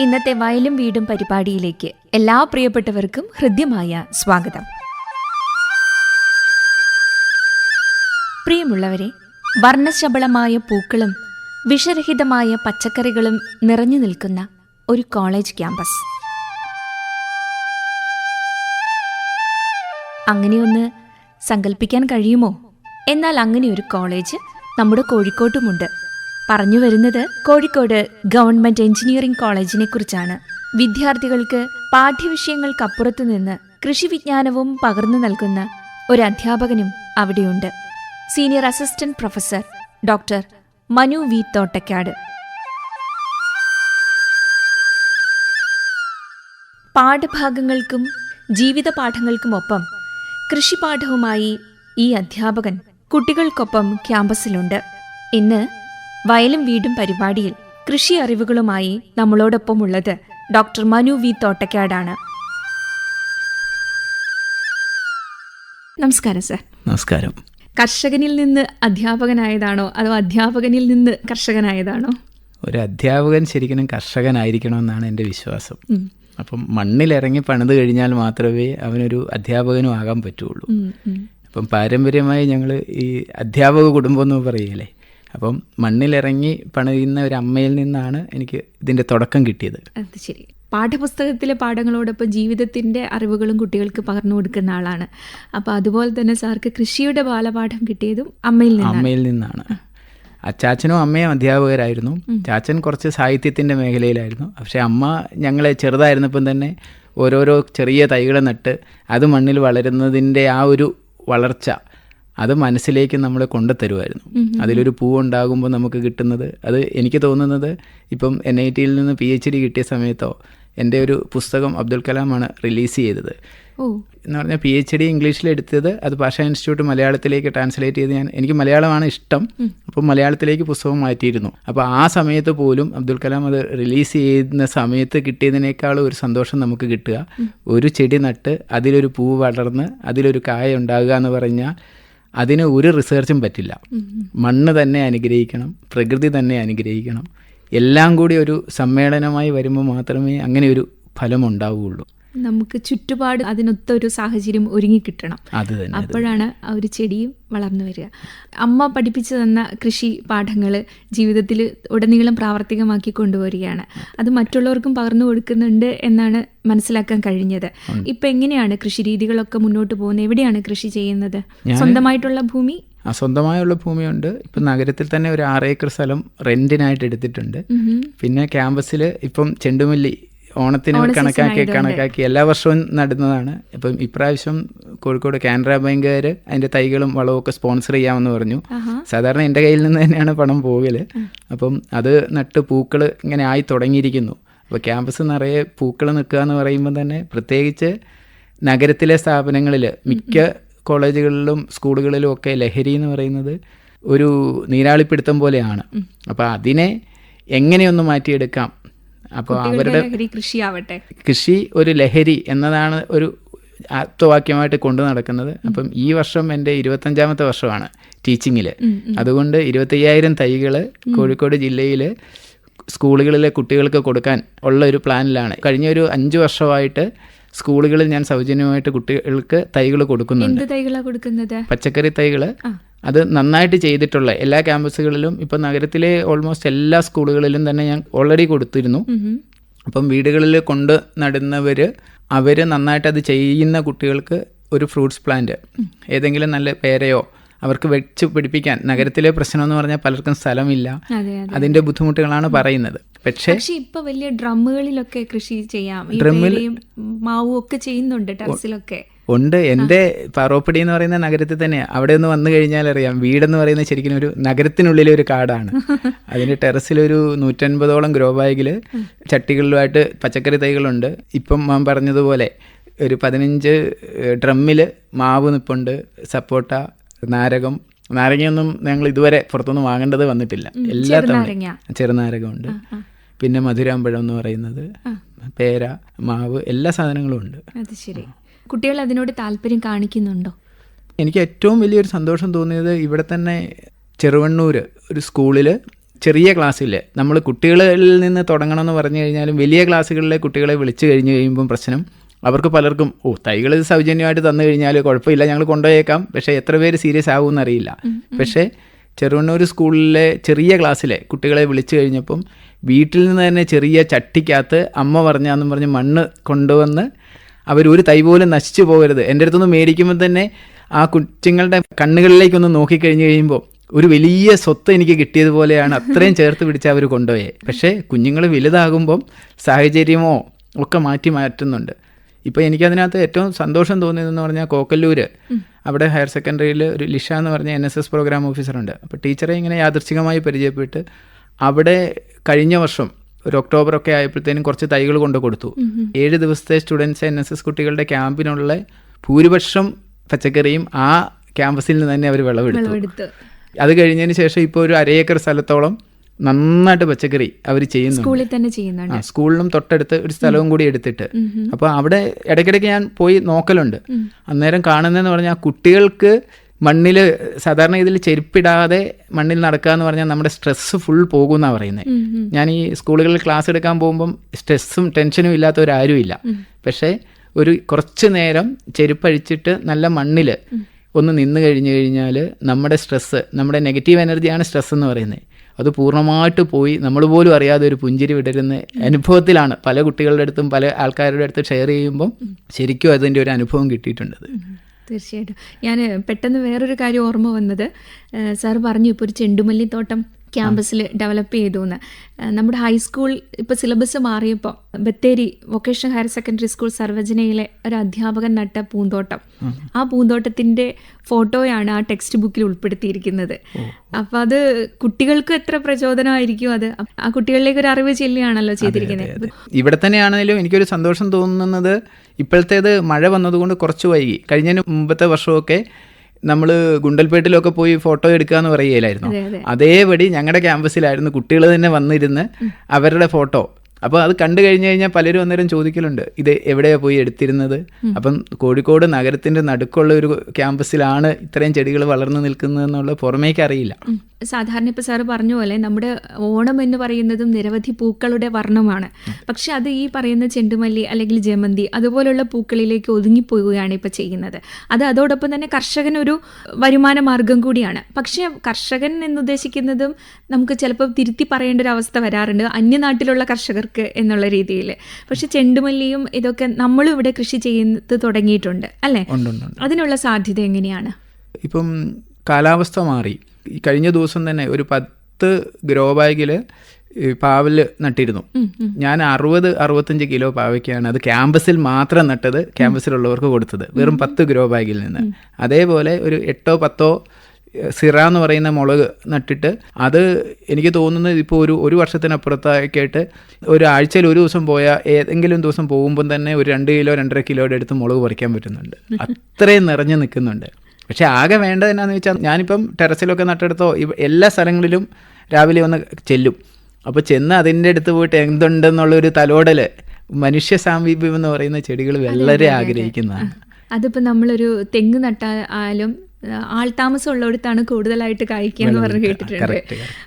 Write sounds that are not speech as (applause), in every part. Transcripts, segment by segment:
ഇന്നത്തെ വയലും വീടും പരിപാടിയിലേക്ക് എല്ലാ പ്രിയപ്പെട്ടവർക്കും ഹൃദ്യമായ സ്വാഗതം. പ്രിയമുള്ളവരെ വർണശബളമായ പൂക്കളും വിഷരഹിതമായ പച്ചക്കറികളും നിറഞ്ഞു നിൽക്കുന്ന ഒരു കോളേജ് ക്യാമ്പസ്. അങ്ങനെയൊന്ന് സങ്കല്പിക്കാൻ കഴിയുമോ? എന്നാൽ അങ്ങനെ ഒരു കോളേജ് നമ്മുടെ കോഴിക്കോട്ടുമുണ്ട്. പറഞ്ഞു വരുന്നത് കോഴിക്കോട് ഗവൺമെന്റ് എഞ്ചിനീയറിംഗ് കോളേജിനെ കുറിച്ചാണ്. വിദ്യാർത്ഥികൾക്ക് പാഠ്യവിഷയങ്ങൾക്കപ്പുറത്തു നിന്ന് കൃഷി വിജ്ഞാനവും പകർന്നു നൽകുന്ന ഒരു അധ്യാപകനും അവിടെയുണ്ട്. Senior assistant professor doctor Manu V. Thottakkad. പാഠഭാഗങ്ങൾക്കും ജീവിത പാഠങ്ങൾക്കുമൊപ്പം കൃഷിപാഠവുമായി ഈ അധ്യാപകൻ കുട്ടികൾക്കൊപ്പം ക്യാമ്പസിലുണ്ട്. ഇന്ന് വയലും വീടും പരിപാടിയിൽ കൃഷി അറിവുകളുമായി നമ്മളോടൊപ്പം ഉള്ളത് ഡോക്ടർ മനു വി തോട്ടക്കാടാണ്. നമസ്കാരം സർ. നമസ്കാരം. കർഷകനിൽ നിന്ന് അധ്യാപകനായതാണോ അതോ അധ്യാപകനിൽ നിന്ന് കർഷകനായതാണോ? ഒരു അധ്യാപകൻ ശരിക്കും കർഷകനായിരിക്കണമെന്നാണ് എന്റെ വിശ്വാസം. അപ്പം മണ്ണിലിറങ്ങി പണിത് കഴിഞ്ഞാൽ മാത്രമേ അവനൊരു അധ്യാപകനും ആകാൻ പറ്റുള്ളൂ. അപ്പം പാരമ്പര്യമായി ഞങ്ങൾ ഈ അധ്യാപക കുടുംബം എന്ന് പറയില്ലേ അപ്പം മണ്ണിലിറങ്ങി പണിയുന്ന ഒരു അമ്മയിൽ നിന്നാണ് എനിക്ക് ഇതിന്റെ തുടക്കം കിട്ടിയത്. അത് ശരി. പാഠപുസ്തകത്തിലെ പാഠങ്ങളോടൊപ്പം ജീവിതത്തിന്റെ അറിവുകളും കുട്ടികൾക്ക് പകർന്നു കൊടുക്കുന്ന ആളാണ്. അപ്പോൾ അതുപോലെ തന്നെ സാർക്ക് കൃഷിയുടെ ബാലപാഠം കിട്ടിയതും അമ്മയിൽ നിന്നാണ്. അമ്മയിൽ നിന്നാണ്. അച്ചാച്ചനും അമ്മയും അധ്യാപകരായിരുന്നു. ചാച്ചൻ കുറച്ച് സാഹിത്യത്തിന്റെ മേഖലയിലായിരുന്നു. പക്ഷേ അമ്മ ഞങ്ങളെ ചെറുതായിരുന്നപ്പം തന്നെ ഓരോരോ ചെറിയ തൈകളെ നട്ട് അത് മണ്ണിൽ വളരുന്നതിന്റെ ആ ഒരു വളർച്ച അത് മനസ്സിലേക്ക് നമ്മൾ കൊണ്ടുത്തരുമായിരുന്നു അതിലൊരു പൂ ഉണ്ടാകുമ്പോൾ നമുക്ക് കിട്ടുന്നത് അത് എനിക്ക് തോന്നുന്നത് ഇപ്പം എൻ ഐ ടിയിൽ നിന്ന് പി എച്ച് ഡി കിട്ടിയ സമയത്തോ എന്റെ ഒരു പുസ്തകം അബ്ദുൽ കലാമാണ് റിലീസ് ചെയ്തത്. എന്ന് പറഞ്ഞാൽ പി എച്ച് ഡി ഇംഗ്ലീഷിൽ എടുത്തത് അത് ഭാഷാ ഇൻസ്റ്റിറ്റ്യൂട്ട് മലയാളത്തിലേക്ക് ട്രാൻസ്ലേറ്റ് ചെയ്ത് ഞാൻ എനിക്ക് മലയാളമാണ് ഇഷ്ടം. അപ്പോൾ മലയാളത്തിലേക്ക് പുസ്തകം മാറ്റിയിരുന്നു. അപ്പോൾ ആ സമയത്ത് പോലും അബ്ദുൽ കലാം അത് റിലീസ് ചെയ്യുന്ന സമയത്ത് കിട്ടിയതിനേക്കാളും ഒരു സന്തോഷം നമുക്ക് കിട്ടുക. ഒരു ചെടി നട്ട് അതിലൊരു പൂ വളർന്ന് അതിലൊരു കായ ഉണ്ടാകുക എന്ന് പറഞ്ഞാൽ അതിന് ഒരു റിസർച്ചും പറ്റില്ല. മണ്ണ് തന്നെ അനുഗ്രഹിക്കണം പ്രകൃതി തന്നെ അനുഗ്രഹിക്കണം. എല്ലാം കൂടി ഒരു സമ്മേളനമായി വരുമ്പോൾ മാത്രമേ അങ്ങനെ ഒരു ഫലം ഉണ്ടാവുകയുള്ളൂ. നമുക്ക് ചുറ്റുപാട് അതിനൊത്ത ഒരു സാഹചര്യം ഒരുങ്ങി കിട്ടണം. അപ്പോഴാണ് ആ ഒരു ചെടിയും വളർന്നു വരിക. അമ്മ പഠിപ്പിച്ചു തന്ന കൃഷി പാഠങ്ങൾ ജീവിതത്തിൽ ഉടനീളം പ്രാവർത്തികമാക്കി കൊണ്ടുവരികയാണ്. അത് മറ്റുള്ളവർക്കും പകർന്നു കൊടുക്കുന്നുണ്ട് എന്നാണ് മനസ്സിലാക്കാൻ കഴിഞ്ഞത്. ഇപ്പൊ എങ്ങനെയാണ് കൃഷി രീതികളൊക്കെ മുന്നോട്ട് പോകുന്നത്? എവിടെയാണ് കൃഷി ചെയ്യുന്നത്? സ്വന്തമായിട്ടുള്ള ഭൂമി? ആ സ്വന്തമായുള്ള ഭൂമിയുണ്ട്. ഇപ്പം നഗരത്തിൽ തന്നെ ഒരു ആറ് ഏക്കർ സ്ഥലം റെന്റിനായിട്ട് എടുത്തിട്ടുണ്ട്. പിന്നെ ക്യാമ്പസിൽ ഇപ്പം ചെണ്ടുമല്ലി ഓണത്തിന് കണക്കാക്കി കണക്കാക്കി എല്ലാ വർഷവും നടുന്നതാണ്. ഇപ്പം ഇപ്രാവശ്യം കോഴിക്കോട് കാനറ ബാങ്കുകാർ അതിന്റെ തൈകളും വളവും സ്പോൺസർ ചെയ്യാമെന്ന് പറഞ്ഞു. സാധാരണ എന്റെ കയ്യിൽ നിന്ന് തന്നെയാണ് പണം പോകൽ. അപ്പം അത് നട്ട് പൂക്കൾ ഇങ്ങനെ ആയി തുടങ്ങിയിരിക്കുന്നു. അപ്പോൾ ക്യാമ്പസ് നിറയെ പൂക്കൾ നിൽക്കുക എന്ന് പറയുമ്പോൾ തന്നെ പ്രത്യേകിച്ച് നഗരത്തിലെ സ്ഥാപനങ്ങളിൽ മിക്ക കോളേജുകളിലും സ്കൂളുകളിലും ഒക്കെ ലഹരി എന്ന് പറയുന്നത് ഒരു നീരാളിപ്പിടുത്തം പോലെയാണ്. അപ്പോൾ അതിനെ എങ്ങനെയൊന്ന് മാറ്റിയെടുക്കാം? അപ്പോൾ അവരുടെ കൃഷി ആവട്ടെ കൃഷി ഒരു ലഹരി എന്നതാണ് ഒരു ആപ്തവാക്യമായിട്ട് കൊണ്ടു നടക്കുന്നത്. അപ്പം ഈ വർഷം എന്റെ ഇരുപത്തഞ്ചാമത്തെ വർഷമാണ് ടീച്ചിങ്ങിൽ അതുകൊണ്ട് ഇരുപത്തയ്യായിരം തൈകൾ കോഴിക്കോട് ജില്ലയിൽ സ്കൂളുകളിലെ കുട്ടികൾക്ക് കൊടുക്കാൻ ഉള്ള ഒരു പ്ലാനിലാണ്. കഴിഞ്ഞ ഒരു അഞ്ച് വർഷമായിട്ട് സ്കൂളുകളിൽ ഞാൻ സൗജന്യമായിട്ട് കുട്ടികൾക്ക് തൈകൾ കൊടുക്കുന്നുണ്ട്. കൊടുക്കുന്നത്? പച്ചക്കറി തൈകൾ അത് നന്നായിട്ട് ചെയ്തിട്ടുള്ള എല്ലാ ക്യാമ്പസുകളിലും ഇപ്പം നഗരത്തിലെ ഓൾമോസ്റ്റ് എല്ലാ സ്കൂളുകളിലും തന്നെ ഞാൻ ഓൾറെഡി കൊടുത്തിരുന്നു. അപ്പം വീടുകളിൽ കൊണ്ട് നടുന്നവർ അവർ നന്നായിട്ട് അത് ചെയ്യുന്ന കുട്ടികൾക്ക് ഒരു ഫ്രൂട്ട്സ് പ്ലാന്റ്. ഏതെങ്കിലും നല്ല പേരയോ അവർക്ക് വെച്ച് പിടിപ്പിക്കാൻ നഗരത്തിലെ പ്രശ്നം എന്ന് പറഞ്ഞാൽ പലർക്കും സ്ഥലമില്ല. അതെ അതെ അതിന്റെ ബുദ്ധിമുട്ടുകളാണ് പറയുന്നത്. പക്ഷേ പക്ഷെ ഇപ്പൊ വലിയ ഡ്രമ്മുകളിലൊക്കെ കൃഷി ചെയ്യാം. പേരയും മാവും ഒക്കെ ചെയ്യുന്നുണ്ട് ടെറസിലൊക്കെ. ഉണ്ട്. എന്റെ പാറോപ്പടി എന്ന് പറയുന്ന നഗരത്തിൽ തന്നെ അവിടെ ഒന്ന് വന്നു കഴിഞ്ഞാൽ അറിയാം. വീടെന്ന് പറയുന്നത് ശരിക്കും ഒരു നഗരത്തിനുള്ളിലെ ഒരു കാടാണ്. (laughs) അതിന്റെ ടെറസിലൊരു നൂറ്റൻപതോളം ഗ്രോ ബാഗിൽ ചട്ടികളിലുമായിട്ട് പച്ചക്കറി തൈകളുണ്ട്. ഇപ്പം മാം പറഞ്ഞതുപോലെ ഒരു പതിനഞ്ച് ഡ്രമ്മിൽ മാവ് നിപ്പുണ്ട് സപ്പോട്ട നാരകം. നാരങ്ങയൊന്നും ഞങ്ങൾ ഇതുവരെ പുറത്തുനിന്ന് വാങ്ങേണ്ടത് വന്നിട്ടില്ല. എല്ലാ ചെറുനാരകമുണ്ട്. പിന്നെ മധുരാമ്പഴം എന്ന് പറയുന്നത് പേര മാവ് എല്ലാ സാധനങ്ങളും ഉണ്ട്. അത് ശരി. കുട്ടികൾ അതിനോട് താല്പര്യം കാണിക്കുന്നുണ്ടോ? എനിക്ക് ഏറ്റവും വലിയൊരു സന്തോഷം തോന്നിയത് ഇവിടെ തന്നെ ചെറുവണ്ണൂർ ഒരു സ്കൂളിൽ ചെറിയ ക്ലാസ്സിൽ നമ്മൾ കുട്ടികളിൽ നിന്ന് തുടങ്ങണം എന്ന് പറഞ്ഞു കഴിഞ്ഞാലും വലിയ ക്ലാസ്സുകളിലെ കുട്ടികളെ വിളിച്ചു കഴിഞ്ഞ് കഴിയുമ്പം പ്രശ്നം അവർക്ക് പലർക്കും ഓ തൈകൾ സൗജന്യമായിട്ട് തന്നു കഴിഞ്ഞാൽ കുഴപ്പമില്ല ഞങ്ങൾ കൊണ്ടുപോയേക്കാം. പക്ഷേ എത്ര പേര് സീരിയസ് ആകുമെന്ന് അറിയില്ല. പക്ഷേ ചെറുവണ്ണൂർ സ്കൂളിലെ ചെറിയ ക്ലാസ്സിലെ കുട്ടികളെ വിളിച്ചു കഴിഞ്ഞപ്പം വീട്ടിൽ നിന്ന് തന്നെ ചെറിയ ചട്ടിക്കകത്ത് അമ്മ പറഞ്ഞാന്നും പറഞ്ഞ് മണ്ണ് കൊണ്ടുവന്ന് അവർ ഒരു തൈ പോലും നശിച്ചു പോകരുത്. എന്റെ അടുത്തുനിന്ന് മേടിക്കുമ്പോൾ തന്നെ ആ കുറ്റിങ്ങളുടെ കണ്ണുകളിലേക്കൊന്ന് നോക്കിക്കഴിഞ്ഞ് കഴിയുമ്പോൾ ഒരു വലിയ സ്വത്ത് എനിക്ക് കിട്ടിയതുപോലെയാണ് അത്രയും ചേർത്ത് പിടിച്ച് അവർ കൊണ്ടുപോയത് പക്ഷേ കുഞ്ഞുങ്ങൾ വലുതാകുമ്പം സാഹചര്യമോ ഒക്കെ മാറ്റി മാറ്റുന്നുണ്ട്. ഇപ്പോൾ എനിക്കതിനകത്ത് ഏറ്റവും സന്തോഷം തോന്നിയതെന്ന് പറഞ്ഞാൽ കോക്കല്ലൂര്. അവിടെ ഹയർ സെക്കൻഡറിയിൽ ഒരു ലിഷ എന്ന് പറഞ്ഞ എൻ എസ് എസ് പ്രോഗ്രാം ഓഫീസറുണ്ട് അപ്പോൾ ടീച്ചറെ ഇങ്ങനെ യാദൃച്ഛികമായി പരിചയപ്പെട്ട് അവിടെ കഴിഞ്ഞ വർഷം ഒരു ഒക്ടോബർ ഒക്കെ ആയപ്പോഴത്തേനും കുറച്ച് തൈകൾ കൊണ്ട് കൊടുത്തു. ഏഴ് ദിവസത്തെ സ്റ്റുഡൻസ് എൻ എസ് എസ് കുട്ടികളുടെ ക്യാമ്പിനുള്ള ഭൂരിപക്ഷം പച്ചക്കറിയും ആ ക്യാമ്പസിൽ നിന്ന് തന്നെ അവർ വിളവെടുത്തു. വിളവെടുത്ത്. അത് കഴിഞ്ഞതിന് ശേഷം ഇപ്പോൾ ഒരു അരയേക്കർ സ്ഥലത്തോളം നന്നായിട്ട് പച്ചക്കറി അവർ ചെയ്യുന്നു സ്കൂളിൽ തന്നെ ചെയ്യുന്നുണ്ട്. ആ സ്കൂളിലും തൊട്ടടുത്ത് ഒരു സ്ഥലവും കൂടി എടുത്തിട്ട്. അപ്പോൾ അവിടെ ഇടയ്ക്കിടയ്ക്ക് ഞാൻ പോയി നോക്കലുണ്ട്. അന്നേരം കാണുന്നതെന്ന് പറഞ്ഞാൽ കുട്ടികൾക്ക് മണ്ണിൽ സാധാരണ ഇതിൽ ചെരുപ്പിടാതെ മണ്ണിൽ നടക്കുക എന്ന് പറഞ്ഞാൽ നമ്മുടെ സ്ട്രെസ്സ് ഫുൾ പോകും എന്നാണ് പറയുന്നത് ഞാൻ ഈ സ്കൂളുകളിൽ ക്ലാസ് എടുക്കാൻ പോകുമ്പം സ്ട്രെസ്സും ടെൻഷനും ഇല്ലാത്തവരാരും ഇല്ല. പക്ഷേ ഒരു കുറച്ച് നേരം ചെരുപ്പഴിച്ചിട്ട് നല്ല മണ്ണിൽ ഒന്ന് നിന്ന് കഴിഞ്ഞു കഴിഞ്ഞാൽ നമ്മുടെ സ്ട്രെസ്സ് നമ്മുടെ നെഗറ്റീവ് എനർജിയാണ് സ്ട്രെസ് എന്ന് പറയുന്നത് അത് പൂർണമായിട്ട് പോയി. നമ്മൾ പോലും അറിയാതെ ഒരു പുഞ്ചിരി വിടരുന്ന അനുഭവത്തിലാണ്. പല കുട്ടികളുടെ അടുത്തും പല ആൾക്കാരുടെ അടുത്തും ഷെയർ ചെയ്യുമ്പം ശരിക്കും അതിന്റെ ഒരു അനുഭവം കിട്ടിയിട്ടുണ്ട് തീർച്ചയായിട്ടും. ഞാൻ പെട്ടെന്ന് വേറൊരു കാര്യം ഓർമ്മ വന്നത്. സാർ പറഞ്ഞു ഇപ്പോൾ ഒരു ചെണ്ടുമല്ലിത്തോട്ടം ക്യാമ്പസിൽ ഡെവലപ്പ് ചെയ്തു എന്ന്. നമ്മുടെ ഹൈസ്കൂൾ ഇപ്പോൾ സിലബസ് മാറിയപ്പോൾ Bathery vocational higher secondary school സർവജനയിലെ ഒരു അധ്യാപകൻ നട്ട പൂന്തോട്ടം. ആ പൂന്തോട്ടത്തിന്റെ ഫോട്ടോയാണ് ആ ടെക്സ്റ്റ് ബുക്കിൽ ഉൾപ്പെടുത്തിയിരിക്കുന്നത്. അപ്പോൾ അത് കുട്ടികൾക്ക് എത്ര പ്രചോദനമായിരിക്കും അത്? ആ കുട്ടികളിലേക്ക് ഒരു അറിവ് ചെല്ലുകയാണല്ലോ ചെയ്തിരിക്കുന്നത്. ഇവിടെ തന്നെയാണെങ്കിലും എനിക്കൊരു സന്തോഷം തോന്നുന്നത് ഇപ്പോഴത്തേത് മഴ വന്നതുകൊണ്ട് കുറച്ച് വൈകി. കഴിഞ്ഞതിന് മുമ്പത്തെ വർഷമൊക്കെ നമ്മൾ ഗുണ്ടൽപേട്ടിലൊക്കെ പോയി ഫോട്ടോ എടുക്കുക എന്ന് പറയുകയില്ലായിരുന്നു? അതെ അതെ. അതേപടി ഞങ്ങളുടെ ക്യാമ്പസിലായിരുന്നു കുട്ടികൾ തന്നെ വന്നിരുന്ന് അവരുടെ ഫോട്ടോ അപ്പോൾ അത് കണ്ടു കഴിഞ്ഞു കഴിഞ്ഞാൽ പലരും അന്നേരം ചോദിക്കലുണ്ട് ഇത് എവിടെയാണ് പോയി എടുത്തിരുന്നത്? അപ്പം കോഴിക്കോട് നഗരത്തിന്റെ നടുക്കുള്ള ഒരു ക്യാമ്പസിലാണ് ഇത്രയും ചെടികൾ വളർന്നു നിൽക്കുന്നതെന്നുള്ള പുറമേക്ക് അറിയില്ല. സാധാരണ ഇപ്പോൾ സാറ് പറഞ്ഞ പോലെ നമ്മുടെ ഓണം എന്ന് പറയുന്നതും നിരവധി പൂക്കളുടെ വർണമാണ്. പക്ഷെ അത് ഈ പറയുന്ന ചെണ്ടുമല്ലി അല്ലെങ്കിൽ ജമന്തി അതുപോലുള്ള പൂക്കളിലേക്ക് ഒതുങ്ങിപ്പോവുകയാണ് ഇപ്പോൾ ചെയ്യുന്നത്. അത് അതോടൊപ്പം തന്നെ കർഷകനൊരു വരുമാന മാർഗം കൂടിയാണ്. പക്ഷേ കർഷകൻ എന്നുദ്ദേശിക്കുന്നതും നമുക്ക് ചിലപ്പോൾ തിരുത്തി പറയേണ്ട ഒരു അവസ്ഥ വരാറുണ്ട്. അന്യനാട്ടിലുള്ള കർഷകർക്ക് എന്നുള്ള രീതിയിൽ. പക്ഷെ ചെണ്ടുമല്ലിയും ഇതൊക്കെ നമ്മളും ഇവിടെ കൃഷി ചെയ്യുന്നത് തുടങ്ങിയിട്ടുണ്ട് അല്ലേ? അതിനുള്ള സാധ്യത എങ്ങനെയാണ്? ഇപ്പം കാലാവസ്ഥ മാറി. കഴിഞ്ഞ ദിവസം തന്നെ ഒരു പത്ത് ഗ്രോ ബാഗിൽ പാവൽ നട്ടിരുന്നു. ഞാൻ അറുപത് അറുപത്തഞ്ച് കിലോ പാവയ്ക്കാണ് അത് ക്യാമ്പസിൽ മാത്രം നട്ടത് ക്യാമ്പസിലുള്ളവർക്ക് കൊടുത്തത്. വെറും പത്ത് ഗ്രോ ബാഗിൽ നിന്ന്. അതേപോലെ ഒരു എട്ടോ പത്തോ സിറ എന്ന് പറയുന്ന മുളക് നട്ടിട്ട് അത് എനിക്ക് തോന്നുന്നത് ഇപ്പോൾ ഒരു ഒരു വർഷത്തിനപ്പുറത്തേക്കായിട്ട് ഒരു ആഴ്ചയിൽ ഒരു ദിവസം പോയാൽ ഏതെങ്കിലും ദിവസം പോകുമ്പം തന്നെ ഒരു രണ്ട് കിലോ രണ്ടര കിലോയുടെ അടുത്ത് മുളക് പറിക്കാൻ പറ്റുന്നുണ്ട്. അത്രയും നിറഞ്ഞു നിൽക്കുന്നുണ്ട്. പക്ഷേ ആകെ വേണ്ടത് എന്നാന്ന് വെച്ചാൽ ഞാനിപ്പം ടെറസിലൊക്കെ നട്ടെടുത്തോ എല്ലാ സ്ഥലങ്ങളിലും രാവിലെ ഒന്ന് ചെല്ലും. അപ്പോൾ ചെന്ന് അതിന്റെ അടുത്ത് പോയിട്ട് എന്തുണ്ടെന്നുള്ളൊരു തലോടൽ മനുഷ്യ സാമീപ്യം എന്ന് പറയുന്ന ചെടികൾ വളരെ ആഗ്രഹിക്കുന്നതാണ്. അതിപ്പോൾ നമ്മളൊരു തെങ്ങ് നട്ടാലും ആൾതാമസം ഉള്ളിടത്താണ് കൂടുതലായിട്ട് കായ്ക്കുക എന്ന് പറഞ്ഞ് കേട്ടിട്ടുണ്ട്.